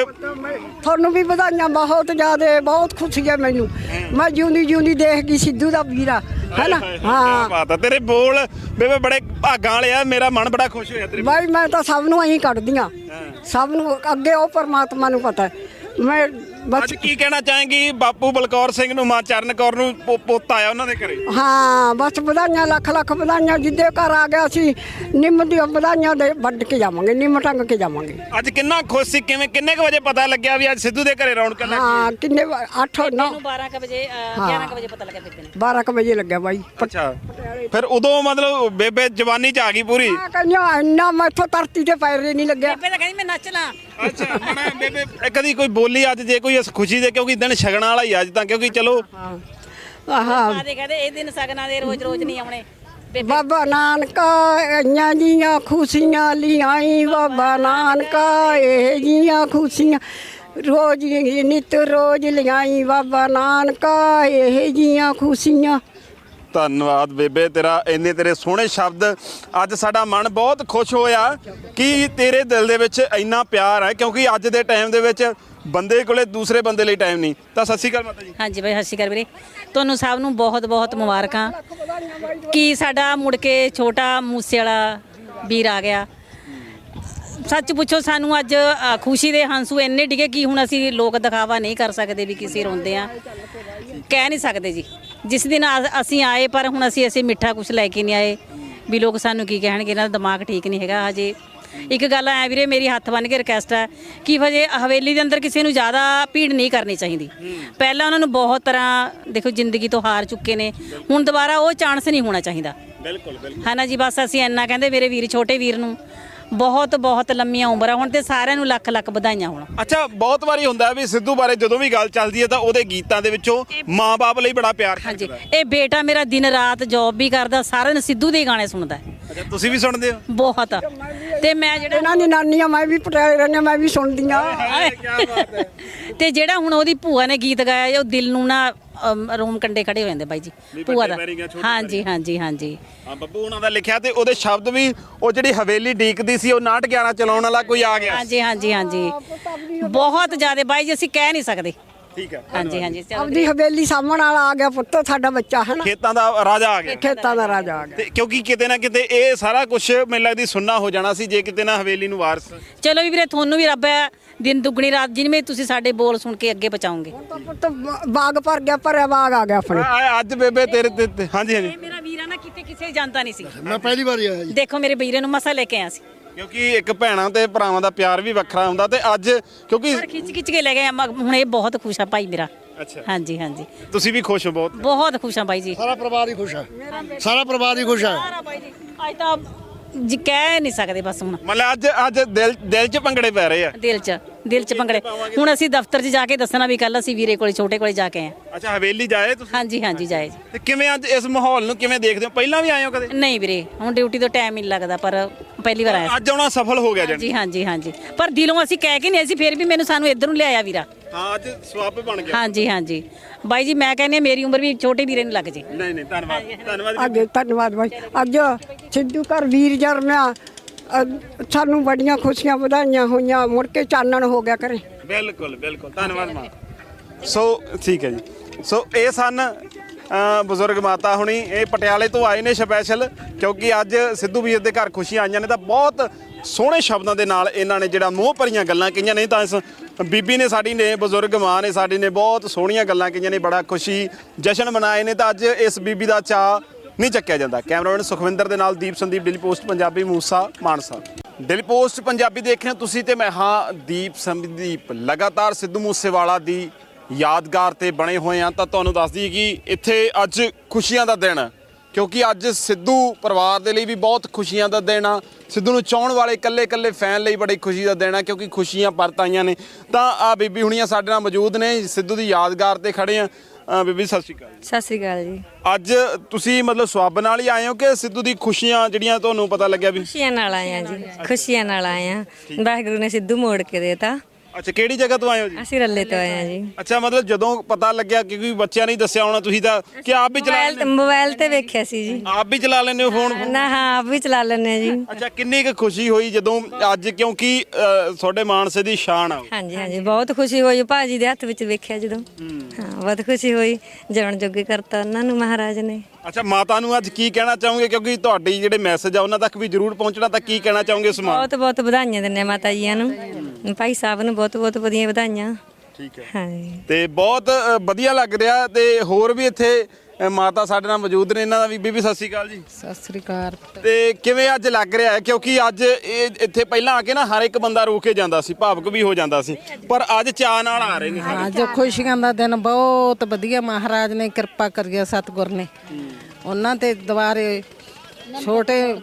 ਤੁਹਾਨੂੰ ਵੀ ਵਧਾਈਆਂ ਬਹੁਤ ਜ਼ਿਆਦੇ ਬਹੁਤ ਖੁਸ਼ੀ ਹੈ ਮੈਨੂੰ। ਮੈਂ ਜਿਉਂਦੀ ਜਿਉਂਦੀ ਦੇਖ ਗਈ ਸਿੱਧੂ ਦਾ ਵੀਰਾ ਹੈਨਾ ਹਾਂ। ਬਾਤ ਆ ਤੇਰੇ ਬੋਲ ਬੇਬੇ ਬੜੇ ਭਾਗਾਂ ਵਾਲੇ ਆ ਮੇਰਾ ਮਨ ਬੜਾ ਖੁਸ਼ ਹੋਇਆ ਤੇਰੇ ਬਾਈ ਮੈਂ ਤਾਂ ਸਭ ਨੂੰ ਐਂ ਕੱਢਦੀਆਂ ਸਭ ਨੂੰ ਅੱਗੇ ਉਹ ਪਰਮਾਤਮਾ ਨੂੰ ਪਤਾ ਹੈ। 没 ਮੈਂ ਬਸ ਅੱਜ ਕੀ ਕਹਿਣਾ ਚਾਹੇਂਗੀ? ਬਾਪੂ ਬਲਕੌਰ ਸਿੰਘ ਨੂੰ ਮਾਂ ਚਰਨ ਕੌਰ ਨੂੰ ਪੋ- ਪੁੱਤ ਆਇਆ ਉਹਨਾਂ ਦੇ ਘਰੇ? ਹਾਂ ਬਸ ਵਧਾਈਆਂ ਲੱਖ ਲੱਖ ਵਧਾਈਆਂ। ਜਿੱਦੇ ਘਰ ਆ ਗਿਆ ਸੀ ਨਿੰਮ ਦੀਆਂ ਵਧਾਈਆਂ ਦੇ ਵੱਢ ਕੇ ਜਾਵਾਂਗੇ ਨਿੰਮ ਟੰਗ ਕੇ ਜਾਵਾਂਗੇ। ਅੱਜ ਕਿੰਨਾ ਖੁਸ਼ ਸੀ? ਕਿਵੇਂ ਕਿੰਨੇ ਕੁ ਵਜੇ ਪਤਾ ਲੱਗਿਆ ਵੀ ਅੱਜ ਸਿੱਧੂ ਦੇ ਘਰੇ ਰੌਣਕ ਲੱਗੀ ਹਾਂ ਕਿੰਨੇ 8 9 12 ਕ ਵਜੇ 11 ਕ ਵਜੇ ਪਤਾ ਲੱਗਾ ਬੇਬੇ ਨੇ 12 ਕ ਵਜੇ ਲੱਗਿਆ ਬਾਈ। ਅੱਛਾ। ਫਿਰ ਉਦੋਂ ਮਤਲਬ ਬੇਬੇ ਜਵਾਨੀ ਚ ਆ ਗਈ ਪੂਰੀ? ਮੈਂ ਕਹਿੰਦਾ ਇੰਨਾ ਮੈਥੋਂ ਧਰਤੀ ਤੇ ਪੈਰ ਹੀ ਨਹੀਂ ਲੱਗਿਆ। ਬੇਬੇ ਤਾਂ ਕਹਿੰਦੀ ਮੈਂ ਨੱਚ ਲਾਂ। ਅੱਛਾ ਹੁਣ ਬੇਬੇ ਕਦੀ ਕੋਈ ਬੋਲੀ ਅੱਜ ਜੇ ਕੋਈ ਇਸ ਖੁਸ਼ੀ ਦੇ ਕਿਉਂਕਿ ਦਿਨ ਛਗਣਾ ਵਾਲਾ ਹੀ ਅੱਜ ਤਾਂ ਕਿਉਂਕਿ ਚਲੋ। ਆਹਾ। ਆਦੇ ਕਹਿੰਦੇ ਇਹ ਦਿਨ ਸਗਨਾਂ ਦੇ ਰੋਜ਼ ਰੋਜ਼ ਨਹੀਂ ਆਉਣੇ। ਬਾਬਾ। ਨਾਨਕਾ ਆਈਆਂ ਜੀਆਂ ਖੁਸ਼ੀਆਂ ਲਿਆਈ ਬਾਬਾ ਨਾਨਕਾ ਇਹ ਜੀਆਂ ਖੁਸ਼ੀਆਂ। ਰੋਜ਼ ਹੀ ਨਿਤ ਰੋਜ਼ ਲਿਆਈ ਬਾਬਾ ਨਾਨਕਾ ਇਹ ਜੀਆਂ ਖੁਸ਼ੀਆਂ। ਧੰਨਵਾਦ ਬੇਬੇ ਤੇਰਾ ਇੰਨੇ ਤੇਰੇ ਸੋਹਣੇ ਸ਼ਬਦ। ਅੱਜ ਸਾਡਾ ਮਨ ਬਹੁਤ ਖੁਸ਼ ਹੋਇਆ ਕਿ ਤੇਰੇ ਦਿਲ ਦੇ ਵਿੱਚ ਇੰਨਾ ਪਿਆਰ ਹੈ ਕਿਉਂਕਿ ਅੱਜ ਦੇ ਟਾਈਮ ਦੇ ਵਿੱਚ ਬੰਦੇ ਕੋਲੇ ਦੂਸਰੇ ਬੰਦੇ ਲਈ ਟਾਈਮ ਨਹੀਂ। ਤਾਂ ਸਤਿ ਸ਼੍ਰੀ ਅਕਾਲ ਮਾਤਾ ਜੀ। ਹਾਂਜੀ ਬਾਈ ਸਤਿ ਸ਼੍ਰੀ ਅਕਾਲ ਵੀਰੇ। ਤੁਹਾਨੂੰ ਸਭ ਨੂੰ ਬਹੁਤ ਬਹੁਤ ਮੁਬਾਰਕਾਂ। ਕਿ ਸਾਡਾ ਮੁੜ ਕੇ ਛੋਟਾ ਮੂਸੇ ਵਾਲਾ ਵੀਰ ਆ ਗਿਆ। ਸੱਚ ਪੁੱਛੋ ਸਾਨੂੰ ਅੱਜ ਅ, ਖੁਸ਼ੀ ਦੇ ਹੰਸੂ ਇੰਨੇ ਡਿਗੇ ਕਿ ਹੁਣ ਅਸੀਂ ਲੋਕ ਦਿਖਾਵਾ ਨਹੀਂ ਕਰ ਸਕਦੇ ਵੀ ਕਿਸੇ ਰੋਂਦੇ ਆ। ਕਹਿ ਨਹੀਂ ਸਕਦੇ ਜੀ। ਜਿਸ ਦਿਨ ਅ- ਅਸੀਂ ਆਏ ਪਰ ਹੁਣ ਅਸੀਂ ਅਸੀਂ ਮਿੱਠਾ ਕੁਝ ਲੈ ਕੇ ਨਹੀਂ ਆਏ। ਵੀ ਲੋਕ ਸਾਨੂੰ ਕੀ ਕਹਿਣਗੇ ਇਹਨਾਂ ਦਾ ਦਿਮਾਗ ਠੀਕ ਨਹੀਂ ਹੈਗਾ। ਹਜੇ ਇੱਕ ਗੱਲ ਐ ਵੀਰੇ ਮੇਰੀ ਹੱਥ ਬੰਨ ਕੇ ਰਿਕਵੈਸਟ ਹੈ ਕਿ ਹਜੇ ਹਵੇਲੀ ਦੇ ਅੰਦਰ ਕਿਸੇ ਨੂੰ ਜ਼ਿਆਦਾ ਭੀੜ ਨਹੀਂ ਕਰਨੀ ਚਾਹੀਦੀ। ਪਹਿਲਾਂ ਉਹਨਾਂ ਨੂੰ ਬਹੁਤ ਤਰ੍ਹਾਂ ਦੇਖੋ ਜ਼ਿੰਦਗੀ ਤੋਂ ਹਾਰ ਚੁੱਕੇ ਨੇ। ਹੁਣ ਦੁਬਾਰਾ ਉਹ ਚਾਂਸ ਨਹੀਂ ਹੋਣਾ ਚਾਹੀਦਾ। ਬਿਲਕੁਲ ਬਿਲਕੁਲ। ਹਾਂ ਨਾ ਜੀ ਬਸ ਅਸੀਂ ਇੰਨਾ ਕਹਿੰਦੇ ਮੇਰੇ ਵੀਰ ਛੋਟੇ ਵੀਰ ਨੂੰ। ਬਹੁਤ ਬਹੁਤ ਲੰਮੀਆਂ ਉਮਰਾਂ ਹੁਣ ਤੇ ਸਾਰਿਆਂ ਨੂੰ ਲੱਖ ਲੱਖ ਵਧਾਈਆਂ ਹੋਣ। ਅੱਛਾ ਬਹੁਤ ਵਾਰੀ ਹੁੰਦਾ ਵੀ ਸਿੱਧੂ ਬਾਰੇ ਜਦੋਂ ਵੀ ਗੱਲ ਚੱਲਦੀ ਹੈ ਤਾਂ ਉਹਦੇ ਗੀਤਾਂ ਦੇ ਵਿੱਚੋਂ ਮਾਂ-ਬਾਪ ਲਈ ਬੜਾ ਪਿਆਰ ਹਾਂਜੀ ਇਹ ਬੇਟਾ ਮੇਰਾ ਦਿਨ ਰਾਤ ਜੌਬ ਵੀ ਕਰਦਾ ਸਾਰਿਆਂ ਨੂੰ ਸਿੱਧੂ ਦੇ ਗਾਣੇ ਸੁਣਦਾ। ਹੈ। ਅੱਛਾ ਤੁਸੀਂ ਵੀ ਸੁਣਦੇ ਹੋ? ਬਹੁਤ। ਤੇ ਮੈਂ ਜਿਹੜਾ ਇਹਨਾਂ ਦੀ ਨਾਨੀਆਂ ਮੈਂ ਵੀ ਪਟਿਆਲੇ ਰਹਿੰਦੀਆਂ ਮੈਂ ਵੀ ਸੁਣਦੀਆਂ। ਕੀ ਬਾਤ ਹੈ। ਤੇ ਜਿਹੜਾ ਹੁਣ ਉਹਦੀ ਭੂਆ ਨੇ ਗੀਤ ਗਾਇਆ ਉਹ ਦਿਲ ਨੂੰ ਨਾ ਅਮ, ਰੋਮ ਕੰਡੇ ਖੜੇ ਹੋ ਜਾਂਦੇ ਬਾਈ ਜੀ ਵੀ ਵੱਡੇ ਦਾ। ਪੈਰੀਂ ਗਿਆ, ਛੋਟੇ ਹਾਂਜੀ ਹਾਂਜੀ ਹਾਂਜੀ। ਹਾਂ ਬੱਬੂ ਉਹਨਾਂ ਦਾ ਲਿਖਿਆ ਤੇ ਉਹਦੇ ਸ਼ਬਦ ਵੀ ਉਹ ਜਿਹੜੀ ਹਵੇਲੀ ਡੀਕਦੀ ਸੀ ਉਹ ਨਾਟ 11 ਚਲਾਉਣ ਵਾਲਾ ਕੋਈ ਆ ਗਿਆ। ਹਾਂਜੀ ਹਾਂਜੀ ਹਾਂਜੀ। ਬਹੁਤ ਜ਼ਿਆਦਾ ਬਾਈ ਜੀ ਅਸੀਂ ਕਹਿ ਨਹੀਂ ਸਕਦੇ। ਠੀਕ ਹੈ। ਹਾਂਜੀ ਹਾਂਜੀ ਚਲੋ ਆਪਦੀ ਹਵੇਲੀ ਸਾਹਮਣ ਵਾਲਾ ਆ ਗਿਆ ਪੁੱਤ ਸਾਡਾ ਬੱਚਾ ਹੈ ਨਾ ਖੇਤਾਂ ਦਾ ਰਾਜਾ ਆ ਗਿਆ। ਖੇਤਾਂ ਦਾ ਰਾਜਾ ਆ ਗਿਆ। ਤੇ ਕਿਉਂਕਿ ਕਿਤੇ ਨਾ ਕਿਤੇ ਇਹ ਸਾਰਾ ਕੁਝ ਮੈਨੂੰ ਲੱਗਦੀ ਸੁਣਨਾ ਹੋ ਜਾਣਾ ਸੀ ਜੇ ਕਿਤੇ ਨਾ ਹਵੇਲੀ ਨੂੰ ਵਾਰਸ ਚਲੋ ਵੀ ਵੀਰੇ ਤੁਹਾਨੂੰ ਵੀ ਰੱਬ ਹੈ ਦਿਨ ਦੁੱਗਣੀ ਰਾਤ ਜਿਵੇਂ ਤੁਸੀਂ ਸਾਡੇ ਬੋਲ ਸੁਣ ਕੇ ਅੱਗੇ ਪਹੁੰਚਾਓਗੇ। ਤਾਂ ਪੁੱਤ ਬਾਗ ਭਰ ਗਿਆ ਭਰਿਆ ਬਾਗ ਆ ਗਿਆ ਆਪਣੇ। ਆ- ਅੱਜ ਬੇਬੇ ਤੇਰੇ ਤੇ ਤੇ- ਹਾਂਜੀ ਹਾਂਜੀ। ਇਹ ਮੇਰਾ ਵੀਰਾ ਨਾ ਕਿਤੇ ਕਿਸੇ ਜਾਣਦਾ ਨਹੀਂ ਸੀ। ਮੈਂ ਪਹਿਲੀ ਵਾਰੀ ਆਇਆ ਜੀ। ਦੇਖੋ ਮੇਰੇ ਵੀਰੇ ਨੂੰ ਮਸਾ ਲੈ ਕੇ ਆਇਆ ਸੀ। ਕਿਉਂਕਿ ਇੱਕ ਭੈਣਾਂ ਤੇ ਭਰਾਵਾਂ ਦਾ ਪਿਆਰ ਵੀ ਵੱਖਰਾ ਹੁੰਦਾ ਤੇ ਅੱਜ ਕਿਉਂਕਿ ਪਰ ਖਿੱਚ ਖਿੱਚ ਕੇ ਲੈ ਗਏ ਅਮਾ- ਹੁਣ ਇਹ ਬਹੁਤ ਖੁਸ਼ ਆ ਭਾਈ ਮੇਰਾ। ਅੱਛਾ। ਹਾਂਜੀ ਹਾਂਜੀ। ਤੁਸੀਂ ਵੀ ਖੁਸ਼ ਹੋ ਬਹੁਤ? ਬਹੁਤ ਖੁਸ਼ ਆ ਬਾਈ ਜੀ। ਸਾਰਾ ਪਰਿਵਾਰ ਹੀ ਖੁਸ਼ ਹੈ ਸਾਰਾ ਪਰਿਵਾਰ ਹੀ ਖੁਸ਼ ਹੈ ਬਾਈ ਜੀ। ਅੱਜ ਤਾਂ ਜੀ ਕਹਿ ਨਹੀਂ ਸਕਦੇ ਬਸ ਹੁਣ। ਮਤਲਬ ਅੱਜ ਅੱਜ ਦਿਲ ਦਿਲ 'ਚ ਭੰਗੜੇ ਪੈ ਰਹੇ ਆ। ਦਿਲ 'ਚ ਦਿਲ 'ਚ ਪੰਗੜੇ ਹੁਣ ਅਸੀਂ ਦਫ਼ਤਰ 'ਚ ਜਾ ਕੇ ਦੱਸਣਾ ਵੀ ਕੱਲ ਅਸੀਂ ਵੀਰੇ ਕੋਲੇ ਛੋਟੇ ਕੋਲੇ ਜਾ ਕੇ ਆਏ ਹਾਂ। ਅੱਛਾ ਹਵੇਲੀ ਜਾਏ ਤੁਸੀਂ? ਹਾਂਜੀ ਹਾਂਜੀ ਜਾਏ ਜੀ। ਤੇ ਕਿਵੇਂ ਅੱਜ ਇਸ ਮਾਹੌਲ ਨੂੰ ਕਿਵੇਂ ਦੇਖਦੇ ਹੋ? ਪਹਿਲਾਂ ਵੀ ਆਏ ਹੋ ਕਦੇ? ਨਹੀਂ ਵੀਰੇ ਹੁਣ ਡਿਊਟੀ ਤੋਂ ਟਾਈਮ ਹੀ ਨਹੀਂ ਲੱਗਦਾ ਪਰ ਪਹਿਲੀ ਵਾਰ ਆਇਆ ਅੱਜ ਆਉਣਾ ਸਫਲ ਹੋ ਗਿਆ ਜਣ। ਜੀ ਹਾਂਜੀ ਹਾਂਜੀ। ਪਰ ਦਿਲੋਂ ਅਸੀਂ ਕਹਿ ਕੇ ਨਹੀਂ ਅਸੀਂ ਫਿਰ ਵੀ ਮੈਨੂੰ ਸਾਨੂੰ ਇੱਧਰ ਨੂੰ ਲਿਆਇਆ ਵੀਰਾ। ਹਾਂ ਅੱਜ ਸਵਾਪ ਬਣ ਗਿਆ। ਹਾਂਜੀ ਹਾਂਜੀ। ਬਾਈ ਜੀ ਮੈਂ ਕਹਿੰਦੀ ਹਾਂ ਮੇਰੀ ਉਮਰ ਵੀ ਛੋਟੇ ਵੀਰੇ ਨੂੰ ਲੱਗ ਜੇ। ਨਹੀਂ ਨਹੀਂ ਧੰਨਵਾਦ। ਧੰਨਵਾਦ ਅੱਗੇ ਧੰਨਵਾਦ ਬਾਈ। ਅੱਜ ਸਿੱਧੂ ਘਰ ਵੀਰ ਜਰਮਿਆ ਅ, ਸਾਨੂੰ ਬੜੀਆਂ ਖੁਸ਼ੀਆਂ ਵਧਾਈਆਂ ਹੋਈਆਂ ਮੁੜ ਕੇ ਚਾਨਣ ਹੋ ਗਿਆ ਕਰੇ ਬਿਲਕੁਲ ਬਿਲਕੁਲ। ਧੰਨਵਾਦ ਮਾਂ। ਸੋ ਠੀਕ ਹੈ ਜੀ। ਸੋ ਇਹ ਸਨ ਬਜ਼ੁਰਗ ਮਾਤਾ ਹੁਣੀ ਇਹ ਪਟਿਆਲੇ ਤੋਂ ਆਏ ਨੇ ਸਪੈਸ਼ਲ ਕਿਉਂਕਿ ਅੱਜ ਸਿੱਧੂ ਵੀਰ ਦੇ ਘਰ ਖੁਸ਼ੀਆਂ ਆਈਆਂ ਨੇ ਤਾਂ ਬਹੁਤ ਸੋਹਣੇ ਸ਼ਬਦਾਂ ਦੇ ਨਾਲ ਇਹਨਾਂ ਨੇ ਜਿਹੜਾ ਮੋਹ ਭਰੀਆਂ ਗੱਲਾਂ ਕਹੀਆਂ ਨਹੀਂ ਤਾਂ ਇਸ ਬੀਬੀ ਨੇ ਸਾਡੀ ਨੇ, ਬਜ਼ੁਰਗ ਮਾਂ ਨੇ ਸਾਡੀ ਨੇ ਬਹੁਤ ਸੋਹਣੀਆਂ ਗੱਲਾਂ ਕਹੀਆਂ ਨੇ, ਬੜਾ ਖੁਸ਼ੀ, ਜਸ਼ਨ ਮਨਾਏ ਨੇ ਤਾਂ ਅੱਜ ਇਸ ਬੀਬੀ ਦਾ ਚਾਅ ਨਹੀਂ ਚੱਕਿਆ ਜਾਂਦਾ। ਕੈਮਰਾਮੈਨ ਸੁਖਵਿੰਦਰ ਦੇ ਨਾਲ Deep Sandeep daily post Punjabi, Moosa, Mansa. Daily post Punjabi ਦੇਖ ਰਹੇ ਹੋ ਤੁਸੀਂ ਤੇ ਮੈਂ, ਹਾਂ, ਦੀਪ ਸੰਦੀਪ, ਲਗਾਤਾਰ ਸਿੱਧੂ ਮੂਸੇਵਾਲਾ ਦੀ ਯਾਦਗਾਰ ਤੇ ਬਣੇ ਹੋਏ ਆ ਤਾਂ ਤੁਹਾਨੂੰ ਦੱਸ ਦਈਏ ਕਿ ਇੱਥੇ ਅੱਜ ਖੁਸ਼ੀਆਂ ਦਾ ਦਿਨ ਹੈ ਕਿਉਂਕਿ ਅੱਜ ਸਿੱਧੂ ਪਰਿਵਾਰ ਦੇ ਲਈ ਵੀ ਬਹੁਤ ਖੁਸ਼ੀਆਂ ਦਾ ਦਿਨ ਆ। ਸਿੱਧੂ ਨੂੰ ਚਾਹਣ ਵਾਲੇ ਇਕੱਲੇ ਇਕੱਲੇ ਫੈਨ ਲਈ ਬੜੀ ਖੁਸ਼ੀ ਦਾ ਦਿਨ ਆ ਕਿਉਂਕਿ ਖੁਸ਼ੀਆਂ ਪਰਤ ਆਈਆਂ ਨੇ। ਤਾਂ ਆ ਬੀਬੀ ਹੁਣੀਆਂ ਸਾਡੇ ਨਾਲ ਮੌਜੂਦ ਨੇ ਸਿੱਧੂ ਦੀ ਯਾਦਗਾਰ ਤੇ ਖੜੇ ਆ। ਬੀਬੀ ਸਤਿ ਸ਼੍ਰੀ ਅਕਾਲ ਸਤਿ ਸ੍ਰੀ ਅਕਾਲ ਜੀ। ਅੱਜ ਤੁਸੀਂ ਮਤਲਬ ਸਵਾਬ ਨਾਲ ਹੀ ਆਏ ਹੋ ਕਿ ਸਿੱਧੂ ਦੀ ਖੁਸ਼ੀਆਂ ਜਿਹੜੀਆਂ ਤੁਹਾਨੂੰ ਪਤਾ ਲੱਗਿਆ ਵੀ? ਖੁਸ਼ੀਆਂ ਨਾਲ ਆਏ ਆ ਜੀ ਖੁਸ਼ੀਆਂ ਨਾਲ ਆਏ ਆ। ਵਾਹਿਗੁਰੂ ਨੇ ਸਿੱਧੂ ਮੋੜ ਕੇ ਦੇਤਾ। ਅੱਛਾ ਕਿਹੜੀ ਜਗ੍ਹਾ ਤੋਂ ਆਏ ਹੋ ਜੀ? ਅਸੀਂ ਰੱਲੇ ਤੋਂ ਆਏ ਆ ਜੀ। ਅੱਛਾ ਮਤਲਬ ਜਦੋਂ ਪਤਾ ਲੱਗਿਆ ਕਿਉਂਕਿ ਬੱਚਿਆਂ ਨੇ ਹੀ ਦੱਸਿਆ ਹੋਣਾ ਤੁਸੀਂ ਤਾਂ ਕਿ ਆਪ ਵੀ ਚਲਾ ਮੋਬਾਈਲ ਮੋਬਾਈਲ ਤੇ ਵੇਖਿਆ ਸੀ ਜੀ। ਆਪ ਵੀ ਚਲਾ ਲੈਂਦੇ ਹੋ ਫੋਨ ਨਾ ਹਾਂ ਆਪ ਵੀ ਚਲਾ ਲੈਂਦੇ ਆ ਜੀ। ਅੱਛਾ ਕਿੰਨੀ ਕੁ ਖੁਸ਼ੀ ਹੋਈ ਜਦੋਂ ਅੱਜ ਕਿਉਂਕਿ ਅ, ਤੁਹਾਡੇ ਮਾਨਸੇ ਦੀ ਸ਼ਾਨ ਆ ਉਹ। ਹਾਂਜੀ ਹਾਂਜੀ ਬਹੁਤ ਖੁਸ਼ੀ ਹੋਈ। ਭਾਜੀ ਦੇ ਹੱਥ ਵਿੱਚ ਵੇਖਿਆ ਜਦੋਂ। ਹਾਂ। ਬਹੁਤ ਖੁਸ਼ੀ ਹੋਈ। ਜਣ ਜੋਗੇ ਕਰਤਾ ਉਹਨਾਂ ਨੂੰ ਮਹਾਰਾਜ ਨੇ। ਅੱਛਾ ਮਾਤਾ ਨੂੰ ਅੱਜ ਕੀ ਕਹਿਣਾ ਚਾਹੋਗੇ? ਕਿਉਂਕਿ ਤੁਹਾਡੀ ਜਿਹੜੇ ਮੈਸੇਜ ਆ ਉਹਨਾਂ ਤੱਕ ਵੀ ਜ਼ਰੂਰ ਪਹੁੰਚਣਾ ਤਾਂ ਕੀ ਕਹਿਣਾ ਚਾਹੋਗੇ ਉਸ ਮਾਂ? ਬਹੁਤ ਬਹੁਤ ਵਧਾਈਆਂ ਦਿੰਦੇ ਮਾਤਾ ਜੀਆਂ ਨੂੰ। ਭਾਈ ਸਾਹਿਬ ਨੂੰ ਬਹੁਤ ਬਹੁਤ ਵਧੀਆ ਵਧਾਈਆਂ। ਠੀਕ ਹੈ। ਹਾਂਜੀ ਤੇ ਬਹੁਤ ਅ, ਵਧੀਆ ਲੱਗ ਰਿਹਾ ਤੇ ਹੋਰ ਵੀ ਇੱਥੇ ਅ, ਮਾਤਾ ਸਾਡੇ ਨਾਲ ਮੌਜੂਦ ਨੇ। ਇਹਨਾਂ ਦਾ ਵੀ ਬੀਬੀ ਸਤਿ ਸ਼੍ਰੀ ਅਕਾਲ ਜੀ। ਸਤਿ ਸ੍ਰੀ ਅਕਾਲ। ਤੇ ਕਿਵੇਂ ਅੱਜ ਲੱਗ ਰਿਹਾ ਹੈ? ਕਿਉਂਕਿ ਅੱਜ ਇਹ ਇੱਥੇ ਪਹਿਲਾਂ ਆ ਕੇ ਨਾ ਹਰ ਇੱਕ ਬੰਦਾ ਰੋ ਕੇ ਜਾਂਦਾ ਸੀ ਭਾਵਕ ਵੀ ਹੋ ਜਾਂਦਾ ਸੀ। ਪਰ ਅੱਜ ਚਾਅ ਨਾਲ ਆ ਰਹੇ ਨੇ। ਹਾਂ ਜੋ ਖੁਸ਼ੀਆਂ ਦਾ ਦਿਨ ਬਹੁਤ ਵਧੀਆ। ਮਹਾਰਾਜ ਨੇ ਕਿਰਪਾ ਕਰੀ ਸਤਿਗੁਰ ਨੇ। ਉਹਨਾਂ ਤੇ ਦੁਬਾਰੇ ਛੋਟੇ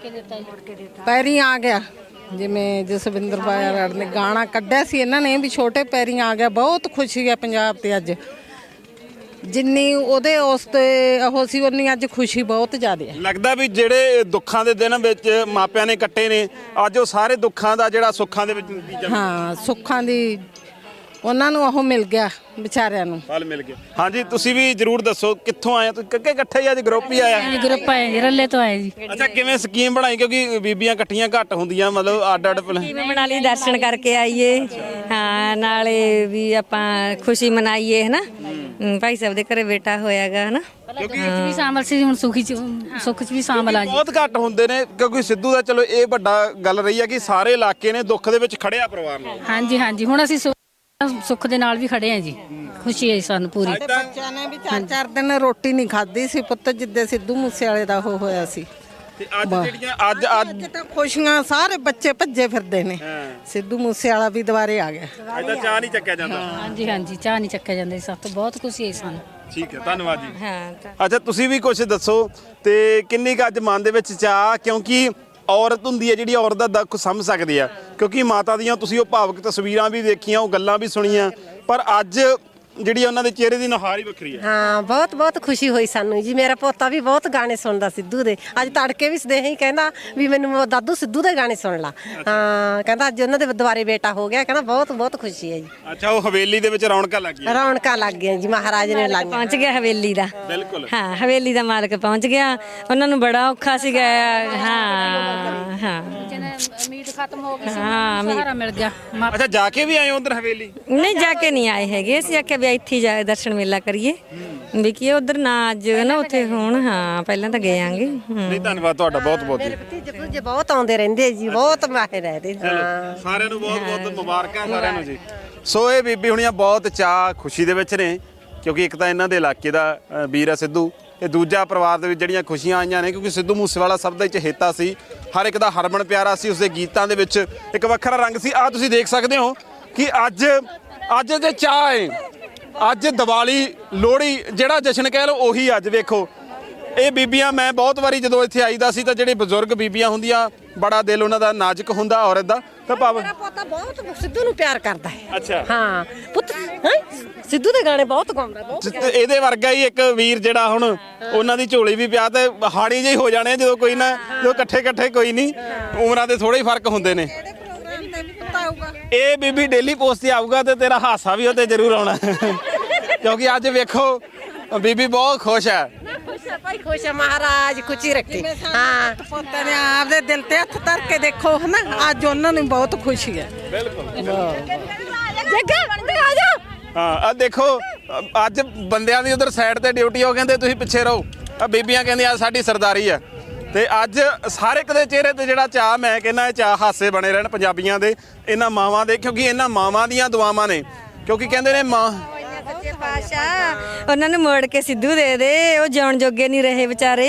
ਪੈਰੀ ਆ ਗਿਆ। ਜਿਵੇਂ ਜਸਵਿੰਦਰ ਬਾਇਆ ਨੇ ਗਾਣਾ ਕੱਢਿਆ ਸੀ ਇਹਨਾਂ ਨੇ ਵੀ ਛੋਟੇ ਪੈਰੀ ਆ ਗਿਆ ਬਹੁਤ ਖੁਸ਼ੀ ਹੈ ਪੰਜਾਬ ਤੇ ਅੱਜ। ਜਿੰਨੀ ਉਹਦੇ ਉਸ ਤੇ ਉਹ ਸੀ ਉਨੀ ਅੱਜ ਖੁਸ਼ੀ ਬਹੁਤ ਜ਼ਿਆਦਾ ਹੈ ਲੱਗਦਾ ਵੀ ਜਿਹੜੇ ਦੁੱਖਾਂ ਦੇ ਦਿਨ ਵਿੱਚ ਮਾਪਿਆਂ ਨੇ ਕੱਟੇ ਨੇ ਅੱਜ ਉਹ ਸਾਰੇ ਦੁੱਖਾਂ ਦਾ ਜਿਹੜਾ ਸੁੱਖਾਂ ਦੇ ਵਿੱਚ ਹਾਂ ਸੁੱਖਾਂ ਦੀ ਉਹਨਾਂ ਨੂੰ ਉਹ ਮਿਲ ਗਿਆ ਵਿਚਾਰਿਆਂ ਨੂੰ। ਫਲ ਮਿਲ ਗਿਆ। ਹਾਂਜੀ ਤੁਸੀਂ ਵੀ ਜਰੂਰ ਦੱਸੋ ਕਿੱਥੋਂ ਆਏ ਹੋ? ਤੁਸੀਂ ਕੱਕੇ ਇਕੱਠੇ ਹੀ ਅੱਜ ਗਰੁੱਪ ਹੀ ਆਇਆ ਇਹ ਗਰੁੱਪ ਹੈ ਜੀ, ਰੱਲੇ ਤੋਂ ਆਏ ਜੀ। ਅੱਛਾ ਕਿਵੇਂ ਸਕੀਮ ਬਣਾਈ? ਕਿਉਂਕਿ ਬੀਬੀਆਂ ਇਕੱਠੀਆਂ ਘੱਟ ਹੁੰਦੀਆਂ ਮਤਲਬ ਅੱਡ ਅੱਡ ਪਲ- ਕਿਵੇਂ ਮਨਾ ਲਈ ਦਰਸ਼ਨ ਕਰਕੇ ਆਈਏ। ਹਾਂ ਨਾਲੇ ਵੀ ਆਪਾਂ ਖੁਸ਼ੀ ਮਨਾਈਏ ਹਨਾ? ਭਾਈ ਸਾਹਿਬ ਦੇ ਘਰੇ ਬੇਟਾ ਹੋਇਆਗਾ ਹਨਾ? ਚ ਵੀ ਸ਼ਾਮਲ ਸੀ ਹੁਣ ਸੁਖੀ ਚ ਸੁੱਖ ਚ ਵੀ ਸ਼ਾਮਲ ਆ ਜੀ। ਬਹੁਤ ਘੱਟ ਹੁੰਦੇ ਨੇ ਕਿਉਂਕਿ ਸਿੱਧੂ ਦਾ ਚਲੋ ਇਹ ਵੱਡਾ ਗੱਲ ਰਹੀ ਹੈ ਕਿ ਸਾਰੇ ਇਲਾਕੇ ਨੇ ਦੁੱਖ ਦੇ ਵਿੱਚ ਖੜਿਆ ਪਰਿਵਾਰ ਨਾਲ। ਹਾਂਜੀ ਹਾਂਜੀ ਹੁਣ ਅਸੀਂ ਸੁੱਖ ਦੇ ਨਾਲ ਵੀ ਖੜੇ ਆ ਜੀ। ਖੁਸ਼ੀ ਹੈ ਸਾਨੂੰ ਪੂਰੀ। ਬੱਚਿਆਂ ਨੇ ਵੀ ਚਾਰ ਚਾਰ ਦਿਨ ਰੋਟੀ ਨਹੀਂ ਖਾਧੀ ਸੀ ਪੁੱਤ ਜਿੱਦੇ ਸਿੱਧੂ ਮੂਸੇ ਵਾਲੇ ਦਾ ਉਹ ਹੋਇਆ ਸੀ। ਤੇ ਅੱਜ ਜਿਹੜੀਆਂ ਅੱਜ ਅੱਜ ਅੱਜ ਤਾਂ ਖੁਸ਼ੀਆਂ ਸਾਰੇ ਬੱਚੇ ਭੱਜੇ ਫਿਰਦੇ ਨੇ। ਸਿੱਧੂ ਮੂਸੇ ਵਾਲਾ ਵੀ ਦੁਬਾਰੇ ਆ ਗਿਆ। ਅੱਜ ਤਾਂ ਚਾਹ ਨਹੀਂ ਚੱਕਿਆ ਜਾਂਦਾ। ਹਾਂਜੀ ਹਾਂਜੀ ਚਾਹ ਨਹੀਂ ਚੱਕਿਆ ਜਾਂਦਾ ਸਭ ਤੋਂ ਬਹੁਤ ਖੁਸ਼ੀ ਹੈ ਸਾਨੂੰ। ਠੀਕ ਹੈ ਧੰਨਵਾਦ ਜੀ। ਹਾਂ ਅੱਛਾ ਤੁਸੀਂ ਵੀ ਕੁਝ ਦੱਸੋ ਤੇ ਕਿੰਨੀ ਕੁ ਅੱਜ ਮਨ ਦੇ ਵਿੱਚ ਚਾਹ ਕਿਉਂਕਿ ਔਰਤ ਹੁੰਦੀ ਹੈ ਜਿਹੜੀ ਔਰਤ ਦਾ ਦੁੱਖ ਸਮਝ ਸਕਦੀ ਆ ਕਿਉਂਕਿ ਮਾਤਾ ਦੀਆਂ ਤੁਸੀਂ ਉਹ ਭਾਵਕ ਤਸਵੀਰਾਂ ਵੀ ਦੇਖੀਆਂ, ਉਹ ਗੱਲਾਂ ਵੀ ਸੁਣੀਆਂ। ਪਰ ਅੱਜ ਜਿਹੜੀ ਉਹਨਾਂ ਦੇ ਚਿਹਰੇ ਦੀ ਨੁਹਾਰ ਹੀ ਵੱਖਰੀ ਹੈ। ਹਾਂ ਬਹੁਤ ਬਹੁਤ ਖੁਸ਼ੀ ਹੋਈ ਸਾਨੂੰ ਜੀ। ਮੇਰਾ ਪੋਤਾ ਵੀ ਬਹੁਤ ਗਾਣੇ ਸੁਣਦਾ ਸਿੱਧੂ ਦੇ। ਅੱਜ ਤੜਕੇ ਵੀ ਸਦੇਹ ਹੀ ਕਹਿੰਦਾ ਵੀ ਮੈਨੂੰ ਉਹ ਦਾਦੂ ਸਿੱਧੂ ਦੇ ਗਾਣੇ ਸੁਣ ਲਾ। ਹਾਂ ਕਹਿੰਦਾ ਅੱਜ ਉਹਨਾਂ ਦੇ ਦੁਆਰੇ ਬੇਟਾ ਹੋ ਗਿਆ। ਕਹਿੰਦਾ ਬਹੁਤ ਬਹੁਤ ਖੁਸ਼ੀ ਹੈ ਜੀ। ਅੱਛਾ ਉਹ ਹਵੇਲੀ ਦੇ ਵਿੱਚ ਰੌਣਕਾਂ ਲੱਗ ਗਈਆਂ। ਰੌਣਕਾਂ ਲੱਗ ਗਈਆਂ ਜੀ ਮਹਾਰਾਜ ਨੇ ਲਾਈਆਂ। ਪਹੁੰਚ ਗਿਆ ਹਵੇਲੀ ਦਾ। ਬਿਲਕੁਲ। ਹਾਂ ਹਵੇਲੀ ਦਾ ਮਾਲਕ ਪਹੁੰਚ ਗਿਆ। ਉਹਨਾਂ ਨੂੰ ਬੜਾ ਔਖਾ ਸੀਗਾ। ਹਾਂ ਹਾਂ। ਉਮੀਦ ਖਤਮ ਹੋ ਗਈ ਹਾਂ ਸਹਾਰਾ ਮਿਲ ਗਿਆ ਮਾ- ਅੱਛਾ ਜਾ ਕੇ ਵੀ ਆਏ ਉਧਰ ਹਵੇਲੀ? ਨਹੀਂ ਜਾ ਕੇ ਨਹੀਂ ਆਏ ਹੈਗੇ। ਅਸੀਂ ਆਖਿਆ ਵੀ ਇੱਥੇ ਹੀ ਜਾ ਕੇ ਦਰਸ਼ਨ ਮੇਲਾ ਕਰੀਏ। ਵੀ ਕੀ ਉਧਰ ਨਾ ਅੱਜ ਨਾ ਉੱਥੇ ਹੋਣ ਹਾਂ ਪਹਿਲਾਂ ਤਾਂ ਗਏ ਆਂਗੇ। ਨਹੀਂ ਧੰਨਵਾਦ ਤੁਹਾਡਾ ਬਹੁਤ ਬਹੁਤ ਜੀ ਭਤੀਜੇ ਭੁਤੀਜੇ ਬਹੁਤ ਆਉਂਦੇ ਰਹਿੰਦੇ ਜੀ ਬਹੁਤ ਮਾਹਿਰ ਰਹਦੇ ਹਾਂ। ਸਾਰਿਆਂ ਨੂੰ ਬਹੁਤ ਬਹੁਤ ਮੁਬਾਰਕਾਂ ਸਾਰਿਆਂ ਨੂੰ ਜੀ। ਸੋ ਇਹ ਬੀਬੀ ਹੁਣੀਆਂ ਬਹੁਤ ਚਾਹ ਖੁਸ਼ੀ ਦੇ ਵਿੱਚ ਨੇ ਕਿਉਂਕਿ ਇੱਕ ਤਾਂ ਇਹਨਾਂ ਦੇ ਇਲਾਕੇ ਦਾ ਵੀਰ ਆ ਸਿੱਧੂ ਤੇ ਦੂਜਾ ਪਰਿਵਾਰ ਦੇ ਵਿੱਚ ਜਿਹੜੀਆਂ ਖੁਸ਼ੀਆਂ ਆਈਆਂ ਨੇ ਕਿਉਂਕਿ ਸਿੱਧੂ ਮੂਸੇਵਾਲਾ ਸਭ ਦਾ ਚਹੇਤਾ ਸੀ। ਹਰ ਇੱਕ ਦਾ ਹਰਮਨ ਪਿਆਰਾ ਸੀ ਉਸਦੇ ਗੀਤਾਂ ਦੇ ਵਿੱਚ ਇੱਕ ਵੱਖਰਾ ਰੰਗ ਸੀ। ਆ ਤੁਸੀਂ ਦੇਖ ਸਕਦੇ ਹੋ ਕਿ ਅੱਜ ਅੱਜ ਦੇ ਚਾਹ ਹੈ। ਅੱਜ ਦੀਵਾਲੀ ਲੋਹੜੀ ਜਿਹੜਾ ਜਸ਼ਨ ਕਹਿ ਲਓ ਉਹੀ ਅੱਜ ਵੇਖੋ। ਇਹ ਬੀਬੀਆਂ ਮੈਂ ਬਹੁਤ ਵਾਰੀ ਜਦੋਂ ਇੱਥੇ ਆਈਦਾ ਸੀ ਤਾਂ ਜਿਹੜੇ ਬਜ਼ੁਰਗ ਬੀਬੀਆਂ ਹੁੰਦੀਆਂ ਬੜਾ ਦਿਲ ਉਹਨਾਂ ਦਾ ਨਾਜ਼ੁਕ ਹੁੰਦਾ ਔਰਤ ਦਾ। ਤਾਂ ਭਾਵ ਮੇਰਾ ਪੋਤਾ ਬਹੁਤ ਸਿੱਧੂ ਨੂੰ ਪਿਆਰ ਕਰਦਾ ਹੈ। ਅੱਛਾ। ਹਾਂ ਪੁੱਤ ਹੈਂ? ਸਿੱਧੂ ਦੇ ਗਾਣੇ ਬਹੁਤ ਗਾਉਂਦਾ ਬਹੁਤ ਤੇ ਇਹਦੇ ਵਰਗਾ ਹੀ ਇੱਕ ਵੀਰ ਜਿਹੜਾ ਹੁਣ ਉਹਨਾਂ ਦੀ ਝੋਲੀ ਵੀ ਪਿਆ ਤੇ ਹਾੜੀ ਜਿਹੀ ਹੋ ਜਾਣੇ ਆ ਜਦੋਂ ਕੋਈ ਨਾ ਜਦੋਂ ਇਕੱਠੇ ਇਕੱਠੇ ਕੋਈ ਨਹੀਂ ਉਮਰਾਂ ਦੇ ਥੋੜੇ ਹੀ ਫ਼ਰਕ ਹੁੰਦੇ ਨੇ। ਇਹ ਬੀਬੀ ਡੇਲੀ ਪੋਸਟ ਤੇ ਆਊਗਾ ਤੇ ਤੇਰਾ ਹਾਸਾ ਵੀ ਉਹਤੇ ਜ਼ਰੂਰ ਆਉਣਾ। ਕਿਉਂਕਿ ਅੱਜ ਵੇਖੋ ਬੀਬੀ ਬਹੁਤ ਖੁਸ਼ ਹੈ। ਖੁਸ਼ ਹੈ ਭਾਈ ਖੁਸ਼ ਹੈ ਮਹਾਰਾਜ ਖੁਸ਼ੀ ਰੱਖੇ। ਹਾਂ। ਪੋਤੇ ਨੇ ਆਪਦੇ ਦਿਲ ਤੇ ਹੱਥ ਧਰ ਕੇ ਦੇਖੋ ਹਨਾ? ਅੱਜ ਉਹਨਾਂ ਨੂੰ ਬਹੁਤ ਖੁਸ਼ੀ ਹੈ। ਜੱਗਾ ਆ ਜਾ। ਹਾਂ ਆ ਦੇਖੋ ਅ- ਅੱਜ ਬੰਦਿਆਂ ਦੀ ਉਧਰ ਸਾਈਡ ਤੇ ਡਿਊਟੀ ਹੋ ਕਹਿੰਦੇ ਤੁਸੀਂ ਪਿੱਛੇ ਰਹੋ। ਆ ਬੀਬੀਆਂ ਕਹਿੰਦੀਆਂ ਸਾਡੀ ਸਰਦਾਰੀ ਆ ਤੇ ਅੱਜ ਹਰ ਇੱਕ ਦੇ ਚਿਹਰੇ ਤੇ ਜਿਹੜਾ ਚਾਹ ਮੈਂ ਕਹਿੰਦਾ ਇਹ ਚਾਹ ਹਾਸੇ ਬਣੇ ਰਹਿਣ ਪੰਜਾਬੀਆਂ ਦੇ ਇਹਨਾਂ ਮਾਵਾਂ ਦੇ ਕਿਉਂਕਿ ਇਹਨਾਂ ਮਾਵਾਂ ਦੀਆਂ ਦੁਆਵਾਂ ਨੇ। ਕਿਉਂਕਿ ਕਹਿੰਦੇ ਨੇ ਮਾਂ ਸੱਚੇ ਪਾਤਸ਼ਾਹ ਉਹਨਾਂ ਨੂੰ ਮੋੜ ਕੇ ਸਿੱਧੂ ਦੇ ਦੇ ਉਹ ਜਿਉਣ ਜੋਗੇ ਨਹੀਂ ਰਹੇ ਵਿਚਾਰੇ।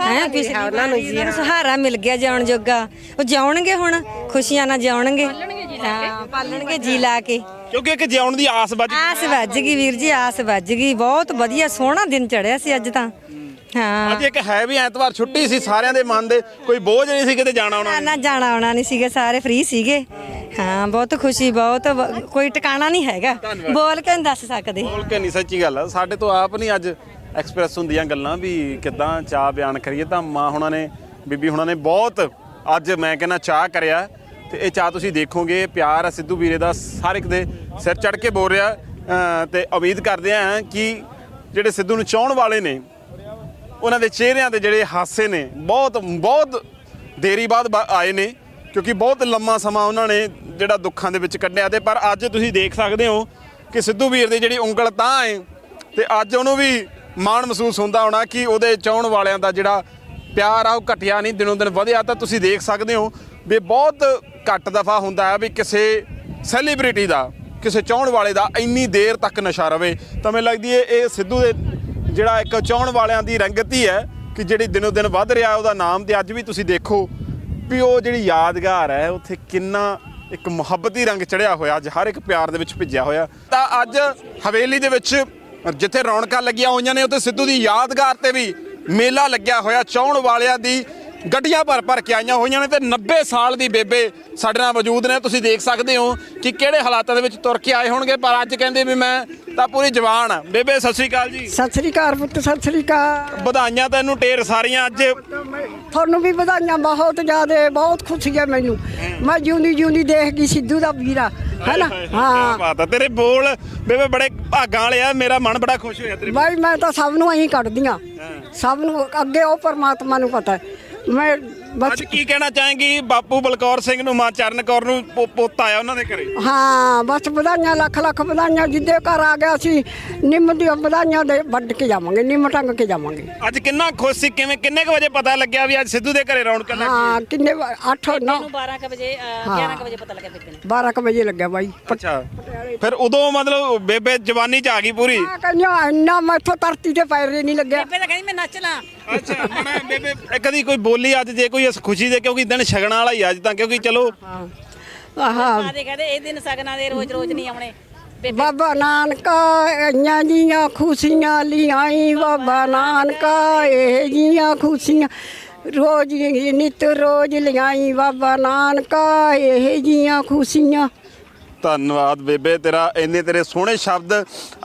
ਹੈ ਪਿਛਲੀ ਉਹਨਾਂ ਨੂੰ ਜੀ ਸਹਾਰਾ ਮਿਲ ਗਿਆ ਜਿਉਣ ਜੋਗਾ। ਉਹ ਜਿਉਣਗੇ ਹੁਣ ਖੁਸ਼ੀਆਂ ਨਾਲ ਜਿਉਣਗੇ। ਪਾਲਣਗੇ ਜੀ ਲਾ ਕੇ। ਕਿਉਂਕਿ ਇੱਕ ਜਿਉਣ ਦੀ ਆਸ ਵੱਜ ਆਸ ਵੱਜ ਗਈ ਵੀਰ ਜੀ ਆਸ ਵੱਜ ਗਈ। ਬਹੁਤ ਵਧੀਆ ਸੋਹਣਾ ਦਿਨ ਚੜਿਆ ਸੀ ਅੱਜ ਤਾਂ। ਹਾਂ। ਅੱਜ ਇੱਕ ਹੈ ਵੀ ਐਤਵਾਰ ਛੁੱਟੀ ਸੀ ਸਾਰਿਆਂ ਦੇ ਮਨ ਦੇ ਕੋਈ ਬੋਝ ਨਹੀਂ ਸੀ ਕਿਤੇ ਜਾਣਾ ਆਉਣਾ। ਨਾ ਜਾਣਾ ਆਉਣਾ ਨਹੀਂ ਸੀਗਾ ਸਾਰੇ ਫ੍ਰੀ ਸੀਗੇ। ਹਾਂ ਬਹੁਤ ਖੁਸ਼ੀ ਬਹੁਤ ਵ- ਕੋਈ ਟਿਕਾਣਾ ਨਹੀਂ ਹੈਗਾ। ਬੋਲ ਕੇ ਨਹੀਂ ਦੱਸ ਸਕਦੇ। ਬੋਲ ਕੇ ਨਹੀਂ ਸੱਚੀ ਗੱਲ ਆ। ਸਾਡੇ ਤੋਂ ਆਪ ਨਹੀਂ ਅੱਜ ਐਕਸਪ੍ਰੈਸ ਹੁੰਦੀਆਂ ਗੱਲਾਂ ਵੀ ਕਿਦਾਂ ਚਾਹ ਬਿਆਨ ਕਰੀਏ। ਤਾਂ ਮਾਂ ਹੁਣਾਂ ਨੇ ਬੀਬੀ ਹੁਣਾਂ ਨੇ ਬਹੁਤ ਅੱਜ ਮੈਂ ਕਹਿੰਦਾ ਚਾਹ ਕਰਿਆ। ਤੇ ਇਹ ਚਾਹ ਤੁਸੀਂ ਦੇਖੋਗੇ ਪਿਆਰ ਆ ਸਿੱਧੂ ਵੀਰੇ ਦਾ ਹਰ ਇੱਕ ਦੇ ਸਿਰ ਚੜ ਕੇ ਬੋਲ ਰਿਹਾ। ਤੇ ਉਮੀਦ ਕਰਦੇ ਆ ਕਿ ਜਿਹੜੇ ਸਿੱਧੂ ਨੂੰ ਚਾਹਣ ਵਾਲੇ ਨੇ ਉਹਨਾਂ ਦੇ ਚਿਹਰਿਆਂ ਤੇ ਜਿਹੜੇ ਹਾਸੇ ਨੇ, ਬਹੁਤ ਬਹੁਤ ਦੇਰੀ ਬਾਅਦ ਬਾ- ਆਏ ਨੇ, ਕਿਉਂਕਿ ਬਹੁਤ ਲੰਮਾ ਸਮਾਂ ਉਹਨਾਂ ਨੇ ਜਿਹੜਾ ਦੁੱਖਾਂ ਦੇ ਵਿੱਚ ਕੱਢਿਆ ਤੇ ਪਰ ਅੱਜ ਤੁਸੀਂ ਦੇਖ ਸਕਦੇ ਹੋ ਕਿ ਸਿੱਧੂ ਵੀਰ ਦੀ ਜਿਹੜੀ ਉਂਗਲ ਤਾਂ ਹੈ ਤੇ ਅੱਜ ਉਹਨੂੰ ਵੀ ਮਾਣ ਮਹਿਸੂਸ ਹੁੰਦਾ ਹੋਣਾ ਕਿ ਉਹਦੇ ਚਾਹਣ ਵਾਲਿਆਂ ਦਾ ਜਿਹੜਾ ਪਿਆਰ ਆ ਉਹ ਘਟਿਆ ਨਹੀਂ, ਦਿਨੋਂ ਦਿਨ ਵਧਿਆ, ਤਾਂ ਤੁਸੀਂ ਦੇਖ ਸਕਦੇ ਹੋ ਵੀ ਬਹੁਤ ਘੱਟ ਦਫਾ ਹੁੰਦਾ ਹੈ ਵੀ ਕਿਸੇ ਸੈਲੀਬ੍ਰਿਟੀ ਦਾ, ਕਿਸੇ ਚਾਹਣ ਵਾਲੇ ਦਾ ਇੰਨੀ ਦੇਰ ਤੱਕ ਨਸ਼ਾ ਰਵੇ। ਤਾਂ ਮੈਨੂੰ ਲੱਗਦੀ ਹੈ ਇਹ ਸਿੱਧੂ ਦੇ ਜਿਹੜਾ ਇੱਕ ਚਾਹਣ ਵਾਲਿਆਂ ਦੀ ਰੰਗਤ ਹੀ ਹੈ ਕਿ ਜਿਹੜੀ ਦਿਨੋ ਦਿਨ ਵੱਧ ਰਿਹਾ ਉਹਦਾ ਨਾਮ ਤੇ ਅੱਜ ਵੀ ਤੁਸੀਂ ਦੇਖੋ ਵੀ ਉਹ ਜਿਹੜੀ ਯਾਦਗਾਰ ਹੈ, ਉੱਥੇ ਕਿੰਨਾ ਇੱਕ ਮੁਹੱਬਤੀ ਰੰਗ ਚੜਿਆ ਹੋਇਆ, ਅੱਜ ਹਰ ਇੱਕ ਪਿਆਰ ਦੇ ਵਿੱਚ ਭਿੱਜਿਆ ਹੋਇਆ। ਤਾਂ ਅੱਜ ਹਵੇਲੀ ਦੇ ਵਿੱਚ ਜਿੱਥੇ ਰੌਣਕਾਂ ਲੱਗੀਆਂ ਹੋਈਆਂ ਨੇ, ਉੱਥੇ ਸਿੱਧੂ ਦੀ ਯਾਦਗਾਰ ਤੇ ਵੀ ਮੇਲਾ ਲੱਗਿਆ ਹੋਇਆ, ਚਾਹਣ ਵਾਲਿਆਂ ਦੀ ਗੱਡੀਆਂ ਭਰ ਭਰ ਕੇ ਆਈਆਂ ਹੋਈਆਂ ਨੇ ਤੇ 90 ਸਾਲ ਦੀ ਬੇਬੇ ਸਾਡੇ ਨਾਲ ਮੌਜੂਦ ਨੇ। ਤੁਸੀਂ ਦੇਖ ਸਕਦੇ ਹੋ ਕਿ ਕਿਹੜੇ ਹਾਲਾਤਾਂ ਦੇ ਵਿੱਚ ਤੁਰ ਕੇ ਆਏ ਹੋਣਗੇ ਪਰ ਅੱਜ ਕਹਿੰਦੇ ਵੀ ਮੈਂ ਤਾਂ ਪੂਰੀ ਜਵਾਨ ਆ ਬੇਬੇ ਸਤਿ ਸ਼੍ਰੀ ਅਕਾਲ ਜੀ। ਸਤਿ ਸ੍ਰੀ ਅਕਾਲ ਪੁੱਤ ਸਤਿ ਸ੍ਰੀ ਅਕਾਲ। ਵਧਾਈਆਂ ਤੈਨੂੰ ਢੇਰ ਸਾਰੀਆਂ ਅੱਜ। ਤੁਹਾਨੂੰ ਵੀ ਵਧਾਈਆਂ ਬਹੁਤ ਜ਼ਿਆਦੇ ਬਹੁਤ ਖੁਸ਼ੀ ਹੈ ਮੈਨੂੰ। ਮੈਂ ਜਿਉਂਦੀ ਜਿਉਂਦੀ ਦੇਖ ਗਈ ਸਿੱਧੂ ਦਾ ਵੀਰਾ ਹੈਨਾ ਹਾਂ। ਬਾਤ ਆ ਤੇਰੇ ਬੋਲ ਬੇਬੇ ਬੜੇ ਭਾਗਾਂ ਵਾਲੇ ਆ ਮੇਰਾ ਮਨ ਬੜਾ ਖੁਸ਼ ਹੋਇਆ ਤੇਰੇ ਬਾਈ ਮੈਂ ਤਾਂ ਸਭ ਨੂੰ ਐਂ ਕੱਢਦੀਆਂ ਸਭ ਨੂੰ ਅੱਗੇ ਉਹ ਪਰਮਾਤਮਾ ਨੂੰ ਪਤਾ ਹੈ। ਮੈਂ ਬਸ ਅੱਜ ਕੀ ਕਹਿਣਾ ਚਾहेंगी ਬਾਪੂ ਬਲਕੌਰ ਸਿੰਘ ਨੂੰ ਮਾਂ ਚਰਨ ਕੌਰ ਨੂੰ ਪੋ- ਪੁੱਤ ਆਇਆ ਉਹਨਾਂ ਦੇ ਘਰੇ? ਹਾਂ ਬਸ ਵਧਾਈਆਂ ਲੱਖ ਲੱਖ ਵਧਾਈਆਂ। ਜਿੱਦੇ ਘਰ ਆ ਗਿਆ ਸੀ ਨਿੰਮ ਦੀਆਂ ਵਧਾਈਆਂ ਦੇ ਵੱਢ ਕੇ ਜਾਵਾਂਗੇ ਨਿੰਮ ਟੰਗ ਕੇ ਜਾਵਾਂਗੇ। ਅੱਜ ਕਿੰਨਾ ਖੁਸ਼ ਸੀ? ਕਿਵੇਂ ਕਿੰਨੇ ਕੁ ਵਜੇ ਪਤਾ ਲੱਗਿਆ ਵੀ ਅੱਜ ਸਿੱਧੂ ਦੇ ਘਰੇ ਰੌਣਕ ਲੱਗੀ? ਹਾਂ ਕਿੰਨੇ 8 9 ਨੂੰ 12 ਕ ਵਜੇ ਅ, 11 ਕ ਵਜੇ ਪਤਾ ਲੱਗਿਆ ਬੇਬੇ ਨੂੰ 12 ਵਜੇ ਲੱਗਿਆ ਬਾਈ। ਅੱਛਾ। ਫਿਰ ਉਦੋਂ ਮਤਲਬ ਬੇਬੇ ਜਵਾਨੀ ਚ ਆ ਗਈ ਪੂਰੀ? ਮੈਂ ਕਹਿੰਦਾ ਇੰਨਾ ਮੈਥੋਂ ਧਰਤੀ ਤੇ ਪੈਰ ਹੀ ਨਹੀਂ ਲੱਗਿਆ। ਬੇਬੇ ਤਾਂ ਕਹਿੰਦੀ ਮੈਂ ਨੱਚ ਲਾਂ। ਅੱਛਾ ਹੁਣ ਬੇਬੇ ਇਹ ਕਦੀ ਕੋਈ ਬੋਲੀ ਅੱਜ ਜੇ ਕੋਈ ਇਸ ਖੁਸ਼ੀ ਦੇ ਕਿਉਂਕਿ ਦਿਨ ਛਗਣਾ ਵਾਲਾ ਹੀ ਅੱਜ ਤਾਂ ਕਿਉਂਕਿ ਚਲੋ। ਆਹਾ। ਆਦੇ ਕਹਿੰਦੇ ਇਹ ਦਿਨ ਸਗਨਾਂ ਦੇ ਰੋਜ਼ ਰੋਜ਼ ਨਹੀਂ ਆਉਣੇ। ਬੇਬੇ। ਬਾਬਾ ਨਾਨਕਾ ਆਈਆਂ ਜੀਆਂ ਖੁਸ਼ੀਆਂ ਲਿਆਈ ਬਾਬਾ ਨਾਨਕਾ ਇਹ ਜੀਆਂ ਖੁਸ਼ੀਆਂ ਰੋਜ਼ ਹੀ ਨਿਤ ਰੋਜ਼ ਲਿਆਈ ਬਾਬਾ ਨਾਨਕਾ ਇਹ ਜੀਆਂ ਖੁਸ਼ੀਆਂ। ਧੰਨਵਾਦ ਬੇਬੇ, ਤੇਰਾ, ਇੰਨੇ ਤੇਰੇ ਸੋਹਣੇ ਸ਼ਬਦ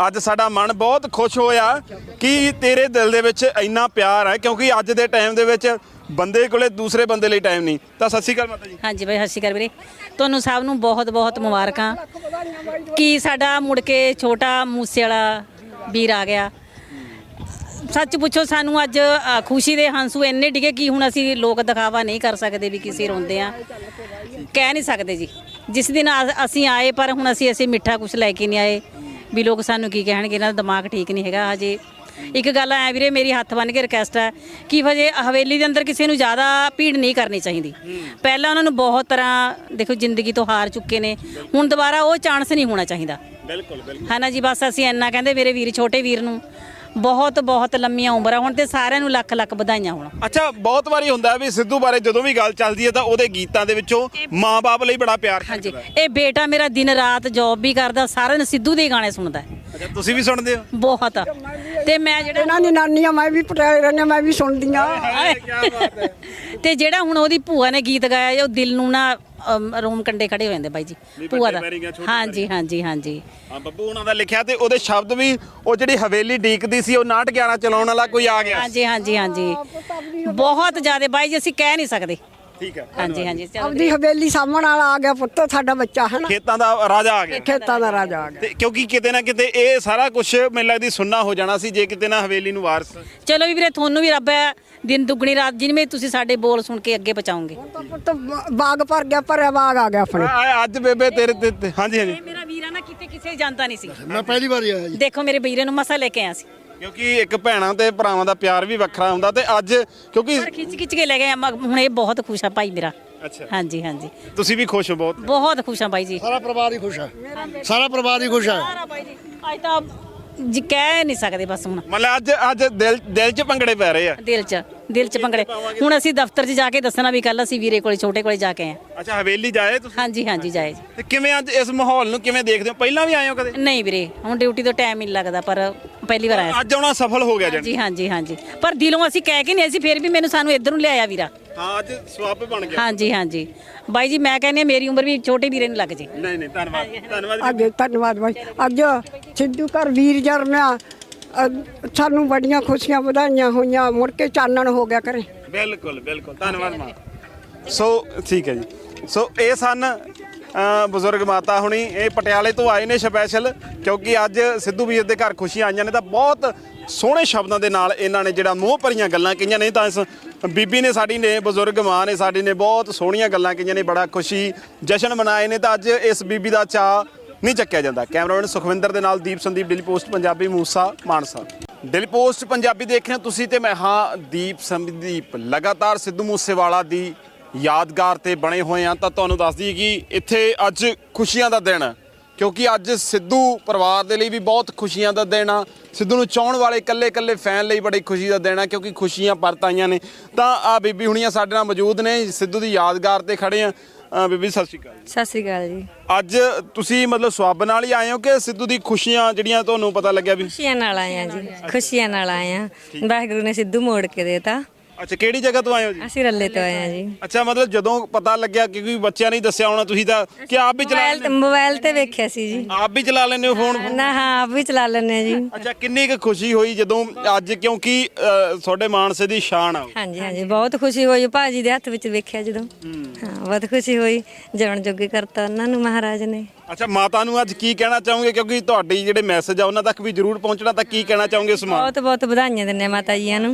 ਅੱਜ ਸਾਡਾ ਮਨ ਬਹੁਤ ਖੁਸ਼ ਹੋਇਆ ਕਿ ਤੇਰੇ ਦਿਲ ਦੇ ਵਿੱਚ ਇੰਨਾ ਪਿਆਰ ਹੈ, ਕਿਉਂਕਿ ਅੱਜ ਦੇ ਟਾਈਮ ਦੇ ਵਿੱਚ ਬੰਦੇ ਕੋਲੇ ਦੂਸਰੇ ਬੰਦੇ ਲਈ ਟਾਈਮ ਨਹੀਂ। ਤਾਂ ਸਤਿ ਸ਼੍ਰੀ ਅਕਾਲ ਮਾਤਾ ਜੀ। ਹਾਂਜੀ ਬਾਈ, ਸਤਿ ਸ਼੍ਰੀ ਅਕਾਲ ਵੀਰੇ। ਤੁਹਾਨੂੰ ਸਭ ਨੂੰ ਬਹੁਤ ਬਹੁਤ ਮੁਬਾਰਕਾਂ ਕਿ ਸਾਡਾ ਮੁੜ ਕੇ ਛੋਟਾ ਮੂਸੇ ਵਾਲਾ ਵੀਰ ਆ ਗਿਆ। ਸੱਚ ਪੁੱਛੋ, ਸਾਨੂੰ ਅੱਜ ਖੁਸ਼ੀ ਦੇ ਹੰਸੂ ਇੰਨੇ ਡਿਗੇ ਕਿ ਹੁਣ ਅਸੀਂ ਲੋਕ ਦਿਖਾਵਾ ਨਹੀਂ ਕਰ ਸਕਦੇ ਵੀ ਕਿਸੇ ਰੋਂਦੇ ਆ। ਕਹਿ ਨਹੀਂ ਸਕਦੇ ਜੀ। ਜਿਸ ਦਿਨ ਅਸੀਂ ਆਏ ਪਰ ਹੁਣ ਅਸੀਂ ਅਸੀਂ ਮਿੱਠਾ ਕੁਝ ਲੈ ਕੇ ਨਹੀਂ ਆਏ। ਵੀ ਲੋਕ ਸਾਨੂੰ ਕੀ ਕਹਿਣਗੇ ਇਹਨਾਂ ਦਾ ਦਿਮਾਗ ਠੀਕ ਨਹੀਂ ਹੈਗਾ ਹਜੇ। ਇੱਕ ਗੱਲ ਐ ਵੀਰੇ ਮੇਰੀ ਹੱਥ ਬੰਨ ਕੇ ਰਿਕਵੈਸਟ ਹੈ ਕਿ ਹਜੇ ਹਵੇਲੀ ਦੇ ਅੰਦਰ ਕਿਸੇ ਨੂੰ ਜ਼ਿਆਦਾ ਭੀੜ ਨਹੀਂ ਕਰਨੀ ਚਾਹੀਦੀ। ਪਹਿਲਾਂ ਉਹਨਾਂ ਨੂੰ ਬਹੁਤ ਤਰ੍ਹਾਂ ਦੇਖੋ ਜ਼ਿੰਦਗੀ ਤੋਂ ਹਾਰ ਚੁੱਕੇ ਨੇ। ਹੁਣ ਦੁਬਾਰਾ ਉਹ ਚਾਂਸ ਨਹੀਂ ਹੋਣਾ ਚਾਹੀਦਾ। ਬਿਲਕੁਲ ਬਿਲਕੁਲ। ਹਾਂ ਨਾ ਜੀ ਬਸ ਅਸੀਂ ਇੰਨਾ ਕਹਿੰਦੇ ਮੇਰੇ ਵੀਰ ਛੋਟੇ ਵੀਰ ਨੂੰ। ਬਹੁਤ ਬਹੁਤ ਲੰਮੀਆਂ ਉਮਰਾਂ ਹੁਣ ਤੇ ਸਾਰਿਆਂ ਨੂੰ ਲੱਖ ਲੱਖ ਵਧਾਈਆਂ ਹੋਣ। ਅੱਛਾ ਬਹੁਤ ਵਾਰੀ ਹੁੰਦਾ ਵੀ ਸਿੱਧੂ ਬਾਰੇ ਜਦੋਂ ਵੀ ਗੱਲ ਚੱਲਦੀ ਹੈ ਤਾਂ ਉਹਦੇ ਗੀਤਾਂ ਦੇ ਵਿੱਚੋਂ ਮਾਂ-ਬਾਪ ਲਈ ਬੜਾ ਪਿਆਰ ਹਾਂਜੀ। ਇਹ ਬੇਟਾ ਮੇਰਾ ਦਿਨ ਰਾਤ ਜੌਬ ਵੀ ਕਰਦਾ ਸਾਰਾ ਦਿਨ ਸਿੱਧੂ ਦੇ ਗਾਣੇ ਸੁਣਦਾ। ਅੱਛਾ ਤੁਸੀਂ ਵੀ ਸੁਣਦੇ ਹੋ? ਬਹੁਤ। ਤੇ ਮੈਂ ਜਿਹੜਾ ਇਹਨਾਂ ਦੀ ਨਾਨੀਆਂ ਮੈਂ ਵੀ ਪਟਿਆਲੇ ਰਹਿੰਦੀ ਮੈਂ ਵੀ ਕੀ ਬਾਤ ਹੈ। ਤੇ ਜਿਹੜਾ ਹੁਣ ਉਹਦੀ ਭੂਆ ਨੇ ਗੀਤ ਗਾਇਆ ਉਹ ਦਿਲ ਨੂੰ ਨਾ ਅਮ, ਰੋਮ ਕੰਡੇ ਖੜੇ ਹੋ ਜਾਂਦੇ ਬਾਈ ਜੀ ਵੀ ਵੱਡੇ ਦਾ। ਪੈਰੀਂ ਗਿਆ, ਛੋਟੇ ਹਾਂਜੀ ਹਾਂਜੀ ਹਾਂਜੀ। ਹਾਂ ਬੱਬੂ ਉਹਨਾਂ ਦਾ ਲਿਖਿਆ ਤੇ ਉਹਦੇ ਸ਼ਬਦ ਵੀ ਉਹ ਜਿਹੜੀ ਹਵੇਲੀ ਡੀਕਦੀ ਸੀ ਉਹ ਨਾਟ 11 ਚਲਾਉਣ ਵਾਲਾ ਕੋਈ ਆ ਗਿਆ। ਹਾਂਜੀ ਹਾਂਜੀ ਹਾਂਜੀ। ਬਹੁਤ ਜ਼ਿਆਦਾ ਬਾਈ ਜੀ ਅਸੀਂ ਕਹਿ ਨਹੀਂ ਸਕਦੇ। ਠੀਕ ਹੈ। ਹਾਂਜੀ ਹਾਂਜੀ ਚਲੋ ਆਪਦੀ ਹਵੇਲੀ ਸਾਹਮਣ ਵਾਲਾ ਆ ਗਿਆ ਪੁੱਤ ਸਾਡਾ ਬੱਚਾ ਹੈ ਨਾ ਖੇਤਾਂ ਦਾ ਰਾਜਾ ਆ ਗਿਆ। ਖੇਤਾਂ ਦਾ ਰਾਜਾ ਆ ਗਿਆ। ਤੇ ਕਿਉਂਕਿ ਕਿਤੇ ਨਾ ਕਿਤੇ ਇਹ ਸਾਰਾ ਕੁਝ ਮੈਨੂੰ ਲੱਗਦੀ ਸੁਣਨਾ ਹੋ ਜਾਣਾ ਸੀ ਜੇ ਕਿਤੇ ਨਾ ਹਵੇਲੀ ਨੂੰ ਵਾਰਸ ਚਲੋ ਵੀ ਵੀਰੇ ਤੁਹਾਨੂੰ ਵੀ ਰੱਬ ਹੈ ਦਿਨ ਦੁੱਗਣੀ ਰਾਤ ਜਿਵੇਂ ਤੁਸੀਂ ਸਾਡੇ ਬੋਲ ਸੁਣ ਕੇ ਅੱਗੇ ਤਾਂ ਪੁੱਤ ਬਾਗ ਭਰ ਗਿਆ ਭਰਿਆ ਬਾਗ ਆ ਗਿਆ ਆਪਣੇ। ਆ- ਅੱਜ ਬੇਬੇ ਤੇਰੇ ਤੇ ਤੇ- ਹਾਂਜੀ ਹਾਂਜੀ। ਮੇਰਾ ਵੀਰਾ ਨਾ ਕਿਤੇ ਕਿਸੇ ਜਾਣਦਾ ਨਹੀਂ ਸੀ। ਮੈਂ ਪਹਿਲੀ ਵਾਰੀ ਆਇਆ ਜੀ। ਦੇਖੋ ਮੇਰੇ ਵੀਰੇ ਨੂੰ ਮਸਾ ਲੈ ਕੇ ਆਇਆ ਸੀ। ਕਿਉਂਕਿ ਇੱਕ ਭੈਣਾਂ ਤੇ ਭਰਾਵਾਂ ਦਾ ਪਿਆਰ ਵੀ ਵੱਖਰਾ ਹੁੰਦਾ ਤੇ ਅੱਜ ਕਿਉਂਕਿ ਪਰ ਖਿੱਚ ਖਿੱਚ ਕੇ ਲੈ ਗਏ ਆ, ਮ- ਹੁਣ ਇਹ ਬਹੁਤ ਖੁਸ਼ ਆ ਭਾਈ ਮੇਰਾ। ਅੱਛਾ। ਹਾਂਜੀ ਹਾਂਜੀ। ਤੁਸੀਂ ਵੀ ਖੁਸ਼ ਹੋ ਬਹੁਤ? ਬਹੁਤ ਖੁਸ਼ ਆ ਬਾਈ ਜੀ। ਸਾਰਾ ਪਰਿਵਾਰ ਹੀ ਖੁਸ਼ ਹੈ ਸਾਰਾ ਪਰਿਵਾਰ ਹੀ ਖੁਸ਼ ਹੈ ਸਾਰਾ ਬਾਈ ਜੀ। ਅੱਜ ਤਾਂ ਜੀ ਕਹਿ ਨਹੀਂ ਸਕਦੇ ਬਸ ਹੁਣ। ਮਤਲਬ ਅੱਜ ਅੱਜ ਦਿਲ ਦਿਲ 'ਚ ਭੰਗੜੇ ਪੈ ਰਹੇ ਆ। ਦਿਲ 'ਚ ਦਿਲ 'ਚ ਪੰਗੜੇ ਹੁਣ ਅਸੀਂ ਦਫ਼ਤਰ 'ਚ ਜਾ ਕੇ ਦੱਸਣਾ ਵੀ ਕੱਲ ਅਸੀਂ ਵੀਰੇ ਕੋਲੇ ਛੋਟੇ ਕੋਲੇ ਜਾ ਕੇ ਆਏ ਹਾਂ। ਅੱਛਾ ਹਵੇਲੀ ਜਾਏ ਤੁਸੀਂ? ਹਾਂਜੀ ਹਾਂਜੀ ਜਾਏ ਜੀ। ਤੇ ਕਿਵੇਂ ਅੱਜ ਇਸ ਮਾਹੌਲ ਨੂੰ ਕਿਵੇਂ ਦੇਖਦੇ ਹੋ? ਪਹਿਲਾਂ ਵੀ ਆਏ ਹੋ ਕਦੇ? ਨਹੀਂ ਵੀਰੇ ਹੁਣ ਡਿਊਟੀ ਤੋਂ ਟਾਈਮ ਹੀ ਨਹੀਂ ਲੱਗਦਾ ਪਰ ਪਹਿਲੀ ਵਾਰ ਆਇਆ। ਅੱਜ ਆਉਣਾ ਸਫਲ ਹੋ ਗਿਆ ਜਣ। ਹਾਂਜੀ ਹਾਂਜੀ ਹਾਂਜੀ। ਪਰ ਦਿਲੋਂ ਅਸੀਂ ਕਹਿ ਕੇ ਨਹੀਂ ਅਸੀਂ ਫਿਰ ਵੀ ਮੈਨੂੰ ਸਾਨੂੰ ਇੱਧਰ ਨੂੰ ਲਿਆਇਆ ਵੀਰਾ। ਹਾਂ ਅੱਜ ਸਵਾਬ ਬਣ ਗਿਆ। ਹਾਂਜੀ ਹਾਂਜੀ। ਬਾਈ ਜੀ ਮੈਂ ਕਹਿੰਦੀ ਹਾਂ ਮੇਰੀ ਉਮਰ ਵੀ ਛੋਟੇ ਵੀਰੇ ਨੂੰ ਲੱਗ ਜੇ। ਨਹੀਂ ਨਹੀਂ ਧੰਨਵਾਦ। ਧੰਨਵਾਦ ਅੱਗੇ ਧੰਨਵਾਦ ਬਾਈ। ਅੱਜ ਸਿੱਧੂ ਘਰ ਵੀਰ ਅ, ਸਾਨੂੰ ਬੜੀਆਂ ਖੁਸ਼ੀਆਂ ਵਧਾਈਆਂ ਹੋਈਆਂ ਮੁੜ ਕੇ ਚਾਨਣ ਹੋ ਗਿਆ ਕਰੇ ਬਿਲਕੁਲ ਬਿਲਕੁਲ। ਧੰਨਵਾਦ ਮਾਂ। ਸੋ ਠੀਕ ਹੈ ਜੀ। ਸੋ ਇਹ ਸਨ ਬਜ਼ੁਰਗ ਮਾਤਾ ਹੁਣੀ। ਇਹ ਪਟਿਆਲੇ ਤੋਂ ਆਏ ਨੇ ਸਪੈਸ਼ਲ ਕਿਉਂਕਿ ਅੱਜ ਸਿੱਧੂ ਵੀਰ ਦੇ ਘਰ ਖੁਸ਼ੀਆਂ ਆਈਆਂ ਨੇ ਤਾਂ ਬਹੁਤ ਸੋਹਣੇ ਸ਼ਬਦਾਂ ਦੇ ਨਾਲ ਇਹਨਾਂ ਨੇ ਜਿਹੜਾ ਮੋਹ ਭਰੀਆਂ ਗੱਲਾਂ ਕਹੀਆਂ ਨੇ, ਤਾਂ ਇਸ ਬੀਬੀ ਨੇ ਸਾਡੀ ਨੇ, ਬਜ਼ੁਰਗ ਮਾਂ ਨੇ ਸਾਡੀ ਨੇ ਬਹੁਤ ਸੋਹਣੀਆਂ ਗੱਲਾਂ ਕਹੀਆਂ ਨੇ, ਬੜਾ ਖੁਸ਼ੀ, ਜਸ਼ਨ ਮਨਾਏ ਨੇ, ਤਾਂ ਅੱਜ ਇਸ ਬੀਬੀ ਦਾ ਚਾਅ ਨਹੀਂ ਚੱਕਿਆ ਜਾਂਦਾ। ਕੈਮਰਾਮੈਨ ਸੁਖਵਿੰਦਰ ਦੇ ਨਾਲ Deep Sandeep daily post Punjabi, Moosa, Mansa. Daily post Punjabi ਦੇਖ ਰਹੇ ਹੋ ਤੁਸੀਂ ਤੇ ਮੈਂ, ਹਾਂ, ਦੀਪ ਸੰਦੀਪ, ਲਗਾਤਾਰ ਸਿੱਧੂ ਮੂਸੇਵਾਲਾ ਦੀ ਯਾਦਗਾਰ ਤੇ ਬਣੇ ਹੋਏ ਆ ਤਾਂ ਤੁਹਾਨੂੰ ਦੱਸ ਦਈਏ ਕਿ ਇੱਥੇ ਅੱਜ ਖੁਸ਼ੀਆਂ ਦਾ ਦਿਨ ਹੈ ਕਿਉਂਕਿ ਅੱਜ ਸਿੱਧੂ ਪਰਿਵਾਰ ਦੇ ਲਈ ਵੀ ਬਹੁਤ ਖੁਸ਼ੀਆਂ ਦਾ ਦਿਨ ਆ। ਸਿੱਧੂ ਨੂੰ ਚਾਹਣ ਵਾਲੇ ਇਕੱਲੇ ਇਕੱਲੇ ਫੈਨ ਲਈ ਬੜੀ ਖੁਸ਼ੀ ਦਾ ਦਿਨ ਆ ਕਿਉਂਕਿ ਖੁਸ਼ੀਆਂ ਪਰਤ ਆਈਆਂ ਨੇ। ਤਾਂ ਆ ਬੀਬੀ ਹੁਣੀਆਂ ਸਾਡੇ ਨਾਲ ਮੌਜੂਦ ਨੇ ਸਿੱਧੂ ਦੀ ਯਾਦਗਾਰ ਤੇ ਖੜੇ ਆ। ਅ, ਬੀਬੀ ਸਤਿ ਸ਼੍ਰੀ ਅਕਾਲ ਸਤਿ ਸ੍ਰੀ ਅਕਾਲ ਜੀ। ਅੱਜ ਤੁਸੀਂ ਮਤਲਬ ਸਵਾਬ ਨਾਲ ਹੀ ਆਏ ਹੋ ਕਿ ਸਿੱਧੂ ਦੀ ਖੁਸ਼ੀਆਂ ਜਿਹੜੀਆਂ ਤੁਹਾਨੂੰ ਪਤਾ ਲੱਗਿਆ ਵੀ? ਖੁਸ਼ੀਆਂ ਨਾਲ ਆਏ ਆ ਜੀ ਖੁਸ਼ੀਆਂ ਨਾਲ ਆਏ ਆ। ਵਾਹਿਗੁਰੂ ਨੇ ਸਿੱਧੂ ਮੋੜ ਕੇ ਦੇਤਾ। ਅੱਛਾ ਕਿਹੜੀ ਜਗ੍ਹਾ ਤੋਂ ਆਏ ਹੋ ਜੀ? ਅਸੀਂ ਰੱਲੇ ਤੋਂ ਆਏ ਆ ਜੀ। ਅੱਛਾ ਮਤਲਬ ਜਦੋਂ ਪਤਾ ਲੱਗਿਆ ਕਿਉਂਕਿ ਬੱਚਿਆਂ ਨੇ ਹੀ ਦੱਸਿਆ ਹੋਣਾ ਤੁਸੀਂ ਤਾਂ ਕਿ ਆਪ ਵੀ ਚਲਾ ਮੋਬਾਈਲ ਮੋਬਾਈਲ ਤੇ ਵੇਖਿਆ ਸੀ ਜੀ। ਆਪ ਵੀ ਚਲਾ ਲੈਂਦੇ ਹੋ ਫੋਨ ਨਾ ਹਾਂ ਆਪ ਵੀ ਚਲਾ ਲੈਂਦੇ ਆ ਜੀ। ਅੱਛਾ ਕਿੰਨੀ ਕੁ ਖੁਸ਼ੀ ਹੋਈ ਜਦੋਂ ਅੱਜ ਕਿਉਂਕਿ ਅ, ਤੁਹਾਡੇ ਮਾਨਸੇ ਦੀ ਸ਼ਾਨ ਆ ਉਹ। ਹਾਂਜੀ ਹਾਂਜੀ ਬਹੁਤ ਖੁਸ਼ੀ ਹੋਈ। ਭਾਜੀ ਦੇ ਹੱਥ ਵਿੱਚ ਵੇਖਿਆ ਜਦੋਂ। ਹਾਂ। ਬਹੁਤ ਖੁਸ਼ੀ ਹੋਈ। ਜਣ ਜੋਗੇ ਕਰਤਾ ਉਹਨਾਂ ਨੂੰ ਮਹਾਰਾਜ ਨੇ। ਅੱਛਾ ਮਾਤਾ ਨੂੰ ਅੱਜ ਕੀ ਕਹਿਣਾ ਚਾਹੋਗੇ? ਕਿਉਂਕਿ ਤੁਹਾਡੀ ਜਿਹੜੇ ਮੈਸੇਜ ਆ ਉਹਨਾਂ ਤੱਕ ਵੀ ਜ਼ਰੂਰ ਪਹੁੰਚਣਾ ਤਾਂ ਕੀ ਕਹਿਣਾ ਚਾਹੋਗੇ ਮਾਂ ਬਹੁਤ ਬਹੁਤ ਵਧਾਈਆਂ ਦਿੰਦੇ ਮਾਤਾ ਜੀਆਂ ਨੂੰ।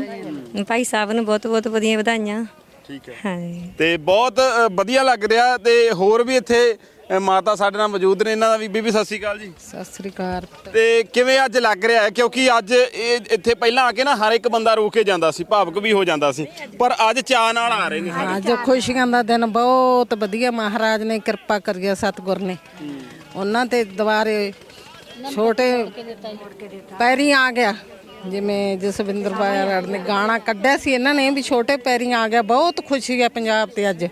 ਭਾਈ ਸਾਹਿਬ ਨੂੰ ਬਹੁਤ ਬਹੁਤ ਵਧੀਆ ਵਧਾਈਆਂ। ਠੀਕ ਹੈ। ਹਾਂਜੀ। ਤੇ ਬਹੁਤ ਅ, ਵਧੀਆ ਲੱਗ ਰਿਹਾ ਤੇ ਹੋਰ ਵੀ ਇੱਥੇ ਅ, ਮਾਤਾ ਸਾਡੇ ਨਾਲ ਮੌਜੂਦ ਨੇ। ਇਹਨਾਂ ਦਾ ਵੀ ਬੀਬੀ ਸਤਿ ਸ਼੍ਰੀ ਅਕਾਲ ਜੀ। ਸਤਿ ਸ੍ਰੀ ਅਕਾਲ। ਤੇ ਕਿਵੇਂ ਅੱਜ ਲੱਗ ਰਿਹਾ ਹੈ? ਕਿਉਂਕਿ ਅੱਜ ਇਹ ਇੱਥੇ ਪਹਿਲਾਂ ਆ ਕੇ ਨਾ ਹਰ ਇੱਕ ਬੰਦਾ ਰੋ ਕੇ ਜਾਂਦਾ ਸੀ ਭਾਵਕ ਵੀ ਹੋ ਜਾਂਦਾ ਸੀ। ਪਰ ਅੱਜ ਚਾਅ ਨਾਲ ਆ ਰਹੇ ਨੇ। ਹਾਂ ਜੋ ਖੁਸ਼ੀਆਂ ਦਾ ਦਿਨ ਬਹੁਤ ਵਧੀਆ। ਮਹਾਰਾਜ ਨੇ ਕਿਰਪਾ ਕਰੀ ਸਤਿਗੁਰ ਨੇ। ਉਹਨਾਂ ਤੇ ਦੁਬਾਰੇ ਛੋਟੇ ਪੈਰੀ ਆ ਗਿਆ। ਜਿਵੇਂ ਜਸਵਿੰਦਰ ਬਾਇਆ ਨੇ ਗਾਣਾ ਕੱਢਿਆ ਸੀ ਇਹਨਾਂ ਨੇ ਵੀ ਛੋਟੇ ਪੈਰੀ ਆ ਗਿਆ ਬਹੁਤ ਖੁਸ਼ੀ ਹੈ ਪੰਜਾਬ ਤੇ ਅੱਜ।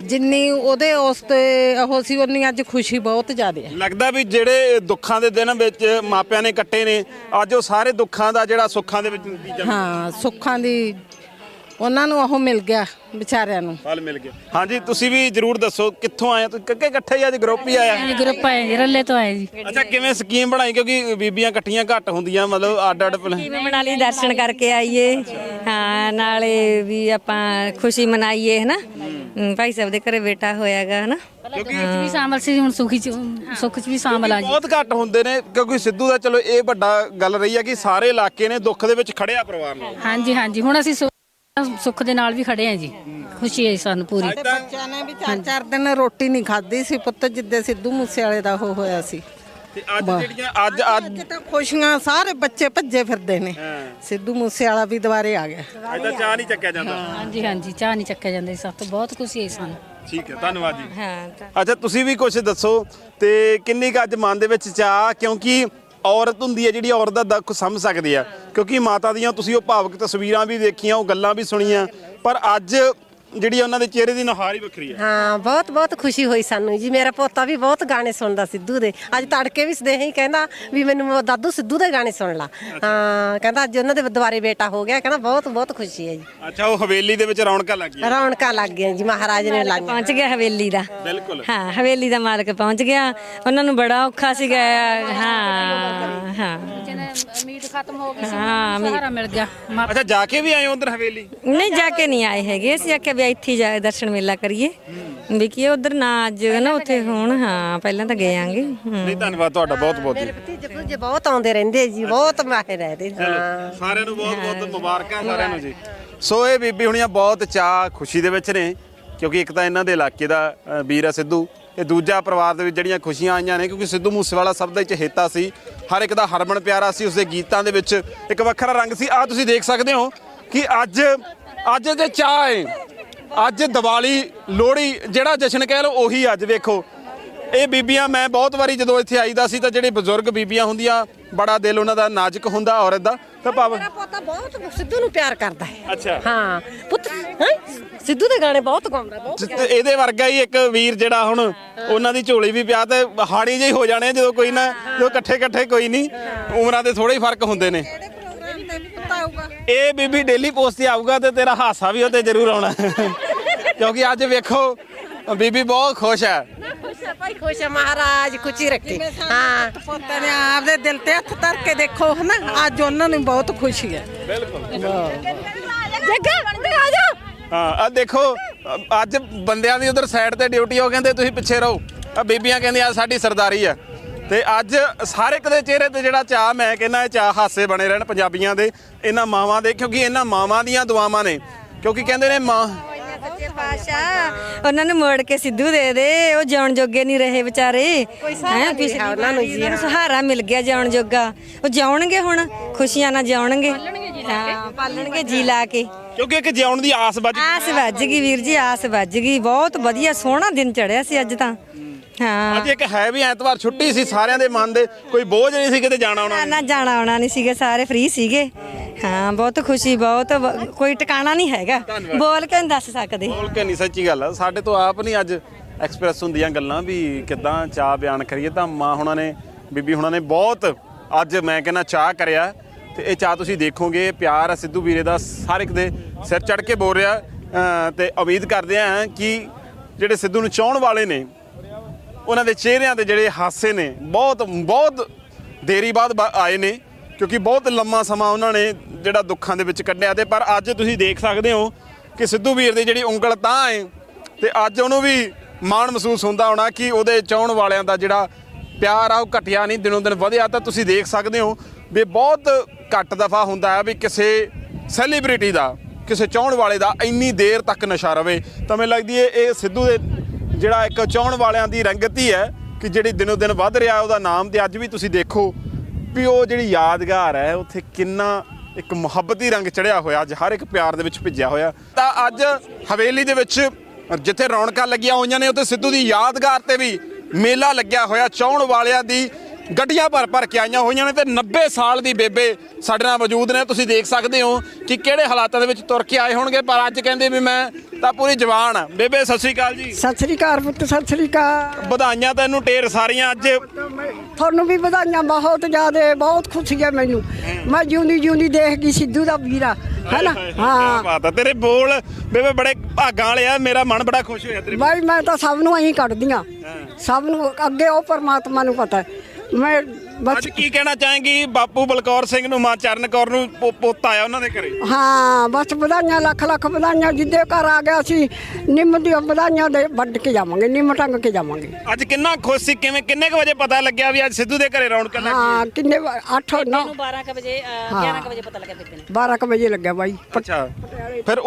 ਜਿੰਨੀ ਉਹਦੇ ਉਸ ਤੇ ਉਹ ਸੀ ਉਨੀ ਅੱਜ ਖੁਸ਼ੀ ਬਹੁਤ ਜ਼ਿਆਦਾ ਹੈ। ਲੱਗਦਾ ਵੀ ਜਿਹੜੇ ਦੁੱਖਾਂ ਦੇ ਦਿਨ ਵਿੱਚ ਮਾਪਿਆਂ ਨੇ ਕੱਟੇ ਨੇ ਅੱਜ ਉਹ ਸਾਰੇ ਦੁੱਖਾਂ ਦਾ ਜਿਹੜਾ ਸੁੱਖਾਂ ਦੇ ਵਿੱਚ ਹਾਂ ਸੁੱਖਾਂ ਦੀ ਉਹਨਾਂ ਨੂੰ ਉਹ ਮਿਲ ਗਿਆ ਵਿਚਾਰਿਆਂ ਨੂੰ। ਫਲ ਮਿਲ ਗਿਆ। ਹਾਂਜੀ ਤੁਸੀਂ ਵੀ ਜਰੂਰ ਦੱਸੋ ਕਿੱਥੋਂ ਆਏ ਤੁਸੀਂ ਕੱਕੇ ਇਕੱਠੇ ਹੀ ਅੱਜ ਗਰੁੱਪ ਹੀ ਆਇਆ ਇਹ ਗਰੁੱਪ ਆਏ ਜੀ ਰੱਲੇ ਤੋਂ ਆਏ ਜੀ। ਅੱਛਾ ਕਿਵੇਂ ਸਕੀਮ ਬਣਾਈ? ਕਿਉਂਕਿ ਬੀਬੀਆਂ ਇਕੱਠੀਆਂ ਘੱਟ ਹੁੰਦੀਆਂ ਮਤਲਬ ਅੱਡ ਅੱਡ ਪਲ- ਕਿਵੇਂ ਮਨਾ ਲਈ ਦਰਸ਼ਨ ਕਰਕੇ ਆਈਏ। ਹਾਂ ਨਾਲੇ ਵੀ ਆਪਾਂ ਖੁਸ਼ੀ ਮਨਾਈਏ ਹਨਾ? ਭਾਈ ਸਾਹਿਬ ਦੇ ਘਰੇ ਬੇਟਾ ਹੋਇਆਗਾ ਹਨਾ? ਚ ਵੀ ਸ਼ਾਮਲ ਸੀ ਹੁਣ ਸੁਖੀ ਚ ਸੁੱਖ ਚ ਵੀ ਸ਼ਾਮਲ ਆ ਜੀ। ਬਹੁਤ ਘੱਟ ਹੁੰਦੇ ਨੇ ਕਿਉਂਕਿ ਸਿੱਧੂ ਦਾ ਚਲੋ ਇਹ ਵੱਡਾ ਗੱਲ ਰਹੀ ਹੈ ਕਿ ਸਾਰੇ ਇਲਾਕੇ ਨੇ ਦੁੱਖ ਦੇ ਵਿੱਚ ਖੜਿਆ ਪਰਿਵਾਰ ਨਾਲ। ਹਾਂਜੀ ਹਾਂਜੀ ਹੁਣ ਅਸੀਂ ਸੁੱਖ ਦੇ ਨਾਲ ਵੀ ਖੜੇ ਆ ਜੀ। ਖੁਸ਼ੀ ਹੈ ਸਾਨੂੰ ਪੂਰੀ। ਬੱਚਿਆਂ ਨੇ ਵੀ ਚਾਰ ਚਾਰ ਦਿਨ ਰੋਟੀ ਨਹੀਂ ਖਾਧੀ ਸੀ ਪੁੱਤ ਜਿੱਦੇ ਸਿੱਧੂ ਮੂਸੇ ਵਾਲੇ ਦਾ ਉਹ ਹੋਇਆ ਸੀ। ਤੇ ਅੱਜ ਜਿਹੜੀਆਂ ਅੱਜ ਅੱਜ ਅੱਜ ਤਾਂ ਖੁਸ਼ੀਆਂ ਸਾਰੇ ਬੱਚੇ ਭੱਜੇ ਫਿਰਦੇ ਨੇ। ਸਿੱਧੂ ਮੂਸੇ ਵਾਲਾ ਵੀ ਦੁਬਾਰੇ ਆ ਗਿਆ। ਅੱਜ ਤਾਂ ਚਾਹ ਨਹੀਂ ਚੱਕਿਆ ਜਾਂਦਾ। ਹਾਂਜੀ ਹਾਂਜੀ ਚਾਹ ਨਹੀਂ ਚੱਕਿਆ ਜਾਂਦਾ ਸਭ ਤੋਂ ਬਹੁਤ ਖੁਸ਼ੀ ਹੈ ਸਾਨੂੰ। ਠੀਕ ਹੈ ਧੰਨਵਾਦ ਜੀ। ਹਾਂ ਅੱਛਾ ਤੁਸੀਂ ਵੀ ਕੁਝ ਦੱਸੋ ਤੇ ਕਿੰਨੀ ਕੁ ਅੱਜ ਮਨ ਦੇ ਵਿੱਚ ਚਾਹ ਕਿਉਂਕਿ ਔਰਤ ਹੁੰਦੀ ਹੈ ਜਿਹੜੀ ਔਰਤ ਦਾ ਦੁੱਖ ਸਮਝ ਸਕਦੀ ਆ ਕਿਉਂਕਿ ਮਾਤਾ ਦੀਆਂ ਤੁਸੀਂ ਉਹ ਭਾਵਕ ਤਸਵੀਰਾਂ ਵੀ ਦੇਖੀਆਂ, ਉਹ ਗੱਲਾਂ ਵੀ ਸੁਣੀਆਂ। ਪਰ ਅੱਜ ਜਿਹੜੀ ਉਹਨਾਂ ਦੇ ਚਿਹਰੇ ਦੀ ਨੁਹਾਰ ਹੀ ਵੱਖਰੀ ਹੈ। ਹਾਂ ਬਹੁਤ ਬਹੁਤ ਖੁਸ਼ੀ ਹੋਈ ਸਾਨੂੰ ਜੀ। ਮੇਰਾ ਪੋਤਾ ਵੀ ਬਹੁਤ ਗਾਣੇ ਸੁਣਦਾ ਸਿੱਧੂ ਦੇ। ਅੱਜ ਤੜਕੇ ਵੀ ਸਦੇਹ ਹੀ ਕਹਿੰਦਾ ਵੀ ਮੈਨੂੰ ਦਾਦੂ ਸਿੱਧੂ ਦੇ ਗਾਣੇ ਸੁਣ ਲਾ। ਹਾਂ ਕਹਿੰਦਾ ਅੱਜ ਉਹਨਾਂ ਦੇ ਦੁਆਰੇ ਬੇਟਾ ਹੋ ਗਿਆ। ਕਹਿੰਦਾ ਬਹੁਤ ਬਹੁਤ ਖੁਸ਼ੀ ਹੈ ਜੀ। ਅੱਛਾ ਉਹ ਹਵੇਲੀ ਦੇ ਵਿੱਚ ਰੌਣਕਾਂ ਲੱਗ ਗਈਆਂ। ਰੌਣਕਾਂ ਲੱਗ ਗਈਆਂ ਜੀ ਮਹਾਰਾਜ ਨੇ ਲਾਈਆਂ। ਪਹੁੰਚ ਗਿਆ ਹਵੇਲੀ ਦਾ। ਬਿਲਕੁਲ। ਹਾਂ ਹਵੇਲੀ ਦਾ ਮਾਲਕ ਪਹੁੰਚ ਗਿਆ। ਉਹਨਾਂ ਨੂੰ ਬੜਾ ਔਖਾ ਸੀਗਾ। ਹਾਂ ਹਾਂ। ਉਮੀਦ ਖਤਮ ਹੋ ਗਈ ਹਾਂ ਉਮੀਦ- ਸਹਾਰਾ ਮਿਲ ਗਿਆ ਅੱਛਾ ਜਾ ਕੇ ਵੀ ਆਏ ਉਧਰ ਹਵੇਲੀ? ਨਹੀਂ ਜਾ ਕੇ ਨਹੀਂ ਆਏ ਹੈਗੇ। ਅਸੀਂ ਆਖਿਆ ਵੀ ਇੱਥੇ ਹੀ ਜਾ ਕੇ ਦਰਸ਼ਨ ਮੇਲਾ ਕਰੀਏ। ਵੀ ਕੀ ਉਧਰ ਨਾ ਅੱਜ ਨਾ ਉੱਥੇ ਹੋਣ ਹਾਂ ਪਹਿਲਾਂ ਤਾਂ ਗਏ ਆਂਗੇ। ਨਹੀਂ ਧੰਨਵਾਦ ਤੁਹਾਡਾ ਬਹੁਤ ਬਹੁਤ ਭਤੀਜੇ ਭੁਤੀਜੇ ਬਹੁਤ ਆਉਂਦੇ ਰਹਿੰਦੇ ਜੀ ਬਹੁਤ ਮਾਹਿਰ ਰਹਦੇ ਹਾਂ। ਸਾਰਿਆਂ ਨੂੰ ਬਹੁਤ ਬਹੁਤ ਮੁਬਾਰਕਾਂ ਸਾਰਿਆਂ ਨੂੰ ਜੀ। ਸੋ ਇਹ ਬੀਬੀ ਹੁਣੀਆਂ ਬਹੁਤ ਚਾਹ ਖੁਸ਼ੀ ਦੇ ਵਿੱਚ ਨੇ ਕਿਉਂਕਿ ਇੱਕ ਤਾਂ ਇਹਨਾਂ ਦੇ ਇਲਾਕੇ ਦਾ ਵੀਰ ਆ ਸਿੱਧੂ ਤੇ ਦੂਜਾ ਪਰਿਵਾਰ ਦੇ ਵਿੱਚ ਜਿਹੜੀਆਂ ਖੁਸ਼ੀਆਂ ਆਈਆਂ ਨੇ ਕਿਉਂਕਿ ਸਿੱਧੂ ਮੂਸੇਵਾਲਾ ਸਭ ਦਾ ਚਹੇਤਾ ਸੀ। ਹਰ ਇੱਕ ਦਾ ਹਰਮਨ ਪਿਆਰਾ ਸੀ ਉਸਦੇ ਗੀਤਾਂ ਦੇ ਵਿੱਚ ਇੱਕ ਵੱਖਰਾ ਰੰਗ ਸੀ। ਆ ਤੁਸੀਂ ਦੇਖ ਸਕਦੇ ਹੋ ਕਿ ਅੱਜ ਅੱਜ ਦੇ ਚਾਹ ਹੈ। ਅੱਜ ਦੀਵਾਲੀ ਲੋਹੜੀ ਜਿਹੜਾ ਜਸ਼ਨ ਕਹਿ ਲਓ ਉਹੀ ਅੱਜ ਵੇਖੋ। ਇਹ ਬੀਬੀਆਂ ਮੈਂ ਬਹੁਤ ਵਾਰੀ ਜਦੋਂ ਇੱਥੇ ਆਈਦਾ ਸੀ ਤਾਂ ਜਿਹੜੇ ਬਜ਼ੁਰਗ ਬੀਬੀਆਂ ਹੁੰਦੀਆਂ ਬੜਾ ਦਿਲ ਉਹਨਾਂ ਦਾ ਨਾਜ਼ੁਕ ਹੁੰਦਾ ਔਰਤ ਦਾ। ਤਾਂ ਭਾਵ ਮੇਰਾ ਪੋਤਾ ਬਹੁਤ ਸਿੱਧੂ ਨੂੰ ਪਿਆਰ ਕਰਦਾ ਹੈ। ਅੱਛਾ। ਹਾਂ ਪੁੱਤ ਹੈਂ? ਸਿੱਧੂ ਦੇ ਗਾਣੇ ਬਹੁਤ ਗਾਉਂਦਾ ਬਹੁਤ ਤੇ ਇਹਦੇ ਵਰਗਾ ਹੀ ਇੱਕ ਵੀਰ ਜਿਹੜਾ ਹੁਣ ਉਹਨਾਂ ਦੀ ਝੋਲੀ ਵੀ ਪਿਆ ਤੇ ਹਾੜੀ ਜਿਹੀ ਹੋ ਜਾਣੇ ਆ ਜਦੋਂ ਕੋਈ ਨਾ ਜਦੋਂ ਇਕੱਠੇ ਇਕੱਠੇ ਕੋਈ ਨਹੀਂ ਉਮਰਾਂ ਦੇ ਥੋੜੇ ਹੀ ਫ਼ਰਕ ਹੁੰਦੇ ਨੇ। ਇਹ ਬੀਬੀ ਡੇਲੀ ਪੋਸਟ ਤੇ ਆਊਗਾ ਤੇ ਤੇਰਾ ਹਾਸਾ ਵੀ ਉਹਤੇ ਜ਼ਰੂਰ ਆਉਣਾ। ਕਿਉਂਕਿ ਅੱਜ ਵੇਖੋ ਬੀਬੀ ਬਹੁਤ ਖੁਸ਼ ਹੈ। ਖੁਸ਼ ਹੈ ਭਾਈ ਖੁਸ਼ ਹੈ ਮਹਾਰਾਜ ਖੁਸ਼ੀ ਰੱਖੇ। ਹਾਂ। ਪੋਤੇ ਨੇ ਆਪਦੇ ਦਿਲ ਤੇ ਹੱਥ ਧਰ ਕੇ ਦੇਖੋ ਹਨਾ? ਅੱਜ ਉਹਨਾਂ ਨੂੰ ਬਹੁਤ ਖੁਸ਼ੀ ਹੈ। ਹਾਂ ਆ ਦੇਖੋ ਅੱਜ ਬੰਦਿਆਂ ਦੀ ਉਧਰ ਸਾਈਡ ਤੇ ਡਿਊਟੀ ਉਹ ਕਹਿੰਦੇ ਤੁਸੀਂ ਪਿੱਛੇ ਰਹੋ। ਆ ਬੀਬੀਆਂ ਕਹਿੰਦੀਆਂ ਸਾਡੀ ਸਰਦਾਰੀ ਆ ਤੇ ਅੱਜ ਸਾਰੇ ਇੱਕ ਦੇ ਚਿਹਰੇ ਤੇ ਜਿਹੜਾ ਚਾਹ ਮੈਂ ਕਹਿੰਦਾ ਇਹ ਚਾਹ ਹਾਸੇ ਬਣੇ ਰਹਿਣ ਪੰਜਾਬੀਆਂ ਦੇ ਇਹਨਾਂ ਮਾਵਾਂ ਦੇ ਕਿਉਂਕਿ ਇਹਨਾਂ ਮਾਵਾਂ ਦੀਆਂ ਦੁਆਵਾਂ ਨੇ। ਕਿਉਂਕਿ ਕਹਿੰਦੇ ਨੇ ਮਾਂ ਸੱਚੇ ਪਾਤਸ਼ਾਹ ਉਹਨਾਂ ਨੂੰ ਮੋੜ ਕੇ ਸਿੱਧੂ ਦੇ ਦੇ ਉਹ ਜਾਣ ਜੋਗੇ ਨਹੀਂ ਰਹੇ ਵਿਚਾਰੇ। ਹੈ ਪਿਛਲੀ ਉਹਨਾਂ ਨੂੰ ਜੀ ਸਹਾਰਾ ਮਿਲ ਗਿਆ ਜਾਣ ਜੋਗਾ। ਉਹ ਜਾਣਗੇ ਹੁਣ ਖੁਸ਼ੀਆਂ ਨਾਲ ਜਾਣਗੇ ਹਾਂ ਪਾਲਣਗੇ ਜੀ ਲਾ ਕੇ। ਕਿਉਂਕਿ ਇੱਕ ਜਿਉਣ ਦੀ ਆਸ ਵੱਜ ਆਸ ਵੱਜ ਗਈ ਵੀਰ ਜੀ ਆਸ ਵੱਜ ਗਈ। ਬਹੁਤ ਵਧੀਆ ਸੋਹਣਾ ਦਿਨ ਚੜਿਆ ਸੀ ਅੱਜ ਤਾਂ। ਹਾਂ। ਅੱਜ ਇੱਕ ਹੈ ਵੀ ਐਤਵਾਰ ਛੁੱਟੀ ਸੀ ਸਾਰਿਆਂ ਦੇ ਮਨ ਦੇ ਕੋਈ ਬੋਝ ਨਹੀਂ ਸੀ ਕਿਤੇ ਜਾਣਾ ਆਉਣਾ। ਨਾ ਜਾਣਾ ਆਉਣਾ ਨਹੀਂ ਸੀਗੇ ਸਾਰੇ ਫ੍ਰੀ ਸੀਗੇ। ਹਾਂ ਬਹੁਤ ਖੁਸ਼ੀ ਬਹੁਤ ਵ- ਕੋਈ ਟਿਕਾਣਾ ਨਹੀਂ ਹੈਗਾ। ਬੋਲ ਕੇ ਨਹੀਂ ਦੱਸ ਸਕਦੇ। ਬੋਲ ਕੇ ਨਹੀਂ ਸੱਚੀ ਗੱਲ ਆ। ਸਾਡੇ ਤੋਂ ਆਪ ਨਹੀਂ ਅੱਜ ਐਕਸਪ੍ਰੈਸ ਹੁੰਦੀਆਂ ਗੱਲਾਂ ਵੀ ਕਿਦਾਂ ਚਾਹ ਬਿਆਨ ਕਰੀਏ। ਤਾਂ ਮਾਂ ਹੁਣਾਂ ਨੇ ਬੀਬੀ ਹੁਣਾਂ ਨੇ ਬਹੁਤ ਅੱਜ ਮੈਂ ਕਹਿੰਦਾ ਚਾਹ ਕਰਿਆ। ਤੇ ਇਹ ਚਾਹ ਤੁਸੀਂ ਦੇਖੋਗੇ ਪਿਆਰ ਆ ਸਿੱਧੂ ਵੀਰੇ ਦਾ ਹਰ ਇੱਕ ਦੇ ਸਿਰ ਚੜ ਕੇ ਬੋਲ ਰਿਹਾ। ਤੇ ਉਮੀਦ ਕਰਦੇ ਆ ਕਿ ਜਿਹੜੇ ਸਿੱਧੂ ਨੂੰ ਚਾਹਣ ਵਾਲੇ ਨੇ ਉਹਨਾਂ ਦੇ ਚਿਹਰਿਆਂ ਤੇ ਜਿਹੜੇ ਹਾਸੇ ਨੇ, ਬਹੁਤ ਬਹੁਤ ਦੇਰੀ ਬਾਅਦ ਆਏ ਨੇ, ਕਿਉਂਕਿ ਬਹੁਤ ਲੰਮਾ ਸਮਾਂ ਉਹਨਾਂ ਨੇ ਜਿਹੜਾ ਦੁੱਖਾਂ ਦੇ ਵਿੱਚ ਕੱਢਿਆ ਤੇ ਪਰ ਅੱਜ ਤੁਸੀਂ ਦੇਖ ਸਕਦੇ ਹੋ ਕਿ ਸਿੱਧੂ ਵੀਰ ਦੀ ਜਿਹੜੀ ਉਂਗਲ ਤਾਂ ਹੈ ਤੇ ਅੱਜ ਉਹਨੂੰ ਵੀ ਮਾਣ ਮਹਿਸੂਸ ਹੁੰਦਾ ਹੋਣਾ ਕਿ ਉਹਦੇ ਚਾਹਣ ਵਾਲਿਆਂ ਦਾ ਜਿਹੜਾ ਪਿਆਰ ਆ ਉਹ ਘਟਿਆ ਨਹੀਂ, ਦਿਨੋਂ ਦਿਨ ਵਧਿਆ, ਤਾਂ ਤੁਸੀਂ ਦੇਖ ਸਕਦੇ ਹੋ ਵੀ ਬਹੁਤ ਘੱਟ ਦਫਾ ਹੁੰਦਾ ਹੈ ਵੀ ਕਿਸੇ ਸੈਲੀਬ੍ਰਿਟੀ ਦਾ, ਕਿਸੇ ਚਾਹਣ ਵਾਲੇ ਦਾ ਇੰਨੀ ਦੇਰ ਤੱਕ ਨਸ਼ਾ ਰਵੇ। ਤਾਂ ਮੈਨੂੰ ਲੱਗਦੀ ਹੈ ਇਹ ਸਿੱਧੂ ਦੇ ਜਿਹੜਾ ਇੱਕ ਚਾਹਣ ਵਾਲਿਆਂ ਦੀ ਰੰਗਤੀ ਹੈ ਕਿ ਜਿਹੜੀ ਦਿਨੋ ਦਿਨ ਵੱਧ ਰਿਹਾ ਉਹਦਾ ਨਾਮ ਤੇ ਅੱਜ ਵੀ ਤੁਸੀਂ ਦੇਖੋ ਵੀ ਉਹ ਜਿਹੜੀ ਯਾਦਗਾਰ ਹੈ, ਉੱਥੇ ਕਿੰਨਾ ਇੱਕ ਮੁਹੱਬਤੀ ਰੰਗ ਚੜਿਆ ਹੋਇਆ, ਅੱਜ ਹਰ ਇੱਕ ਪਿਆਰ ਦੇ ਵਿੱਚ ਭਿੱਜਿਆ ਹੋਇਆ। ਤਾਂ ਅੱਜ ਹਵੇਲੀ ਦੇ ਵਿੱਚ ਜਿੱਥੇ ਰੌਣਕਾਂ ਲੱਗੀਆਂ ਹੋਈਆਂ ਨੇ, ਉੱਥੇ ਸਿੱਧੂ ਦੀ ਯਾਦਗਾਰ ਤੇ ਵੀ ਮੇਲਾ ਲੱਗਿਆ ਹੋਇਆ, ਚਾਹਣ ਵਾਲਿਆਂ ਦੀ ਗੱਡੀਆਂ ਭਰ ਭਰ ਕੇ ਆਈਆਂ ਹੋਈਆਂ ਨੇ ਤੇ 90 ਸਾਲ ਦੀ ਬੇਬੇ ਸਾਡੇ ਨਾਲ ਮੌਜੂਦ ਨੇ। ਤੁਸੀਂ ਦੇਖ ਸਕਦੇ ਹੋ ਕਿ ਕਿਹੜੇ ਹਾਲਾਤਾਂ ਦੇ ਵਿੱਚ ਤੁਰ ਕੇ ਆਏ ਹੋਣਗੇ ਪਰ ਅੱਜ ਕਹਿੰਦੇ ਵੀ ਮੈਂ ਤਾਂ ਪੂਰੀ ਜਵਾਨ ਆ ਬੇਬੇ ਸਤਿ ਸ਼੍ਰੀ ਅਕਾਲ ਜੀ। ਸਤਿ ਸ੍ਰੀ ਅਕਾਲ ਪੁੱਤ ਸਤਿ ਸ੍ਰੀ ਅਕਾਲ। ਵਧਾਈਆਂ ਤੈਨੂੰ ਢੇਰ ਸਾਰੀਆਂ ਅੱਜ। ਤੁਹਾਨੂੰ ਵੀ ਵਧਾਈਆਂ ਬਹੁਤ ਜ਼ਿਆਦੇ ਬਹੁਤ ਖੁਸ਼ੀ ਹੈ ਮੈਨੂੰ। ਮੈਂ ਜਿਉਂਦੀ ਜਿਉਂਦੀ ਦੇਖ ਗਈ ਸਿੱਧੂ ਦਾ ਵੀਰਾ ਹੈਨਾ ਹਾਂ ਬਾਤ ਆ ਤੇਰੇ ਬੋਲ ਬੇਬੇ ਬੜੇ ਭਾਗਾਂ ਵਾਲੇ ਆ ਮੇਰਾ ਮਨ ਬੜਾ ਖੁਸ਼ ਹੋਇਆ ਤੇਰੇ ਬਾਈ ਮੈਂ ਤਾਂ ਸਭ ਨੂੰ ਐਂ ਕੱਢਦੀਆਂ ਸਭ ਨੂੰ ਅੱਗੇ ਉਹ ਪਰਮਾਤਮਾ ਨੂੰ ਪਤਾ ਹੈ। ਮੈਂ ਬਸ ਅੱਜ ਕੀ ਕਹਿਣਾ ਚਾਹੇਂਗੀ? ਬਾਪੂ ਬਲਕੌਰ ਸਿੰਘ ਨੂੰ ਮਾਂ ਚਰਨ ਕੌਰ ਨੂੰ ਪੋ- ਪੁੱਤ ਆਇਆ ਉਹਨਾਂ ਦੇ ਘਰੇ? ਹਾਂ ਬਸ ਵਧਾਈਆਂ ਲੱਖ ਲੱਖ ਵਧਾਈਆਂ। ਜਿੱਦੇ ਘਰ ਆ ਗਿਆ ਸੀ ਨਿੰਮ ਦੀਆਂ ਵਧਾਈਆਂ ਦੇ ਵੱਢ ਕੇ ਜਾਵਾਂਗੇ ਨਿੰਮ ਟੰਗ ਕੇ ਜਾਵਾਂਗੇ। ਅੱਜ ਕਿੰਨਾ ਖੁਸ਼ ਸੀ? ਕਿਵੇਂ ਕਿੰਨੇ ਕੁ ਵਜੇ ਪਤਾ ਲੱਗਿਆ ਵੀ ਅੱਜ ਸਿੱਧੂ ਦੇ ਘਰੇ ਰੌਣਕ ਲੱਗੀ ਹਾਂ ਕਿੰਨੇ 8 9 12 ਕ ਵਜੇ 11 ਕ ਵਜੇ ਪਤਾ ਲੱਗਿਆ ਬੇਬੇ ਨੂੰ 12 ਵਜੇ ਲੱਗਿਆ ਬਾਈ। ਅੱਛਾ। ਫਿਰ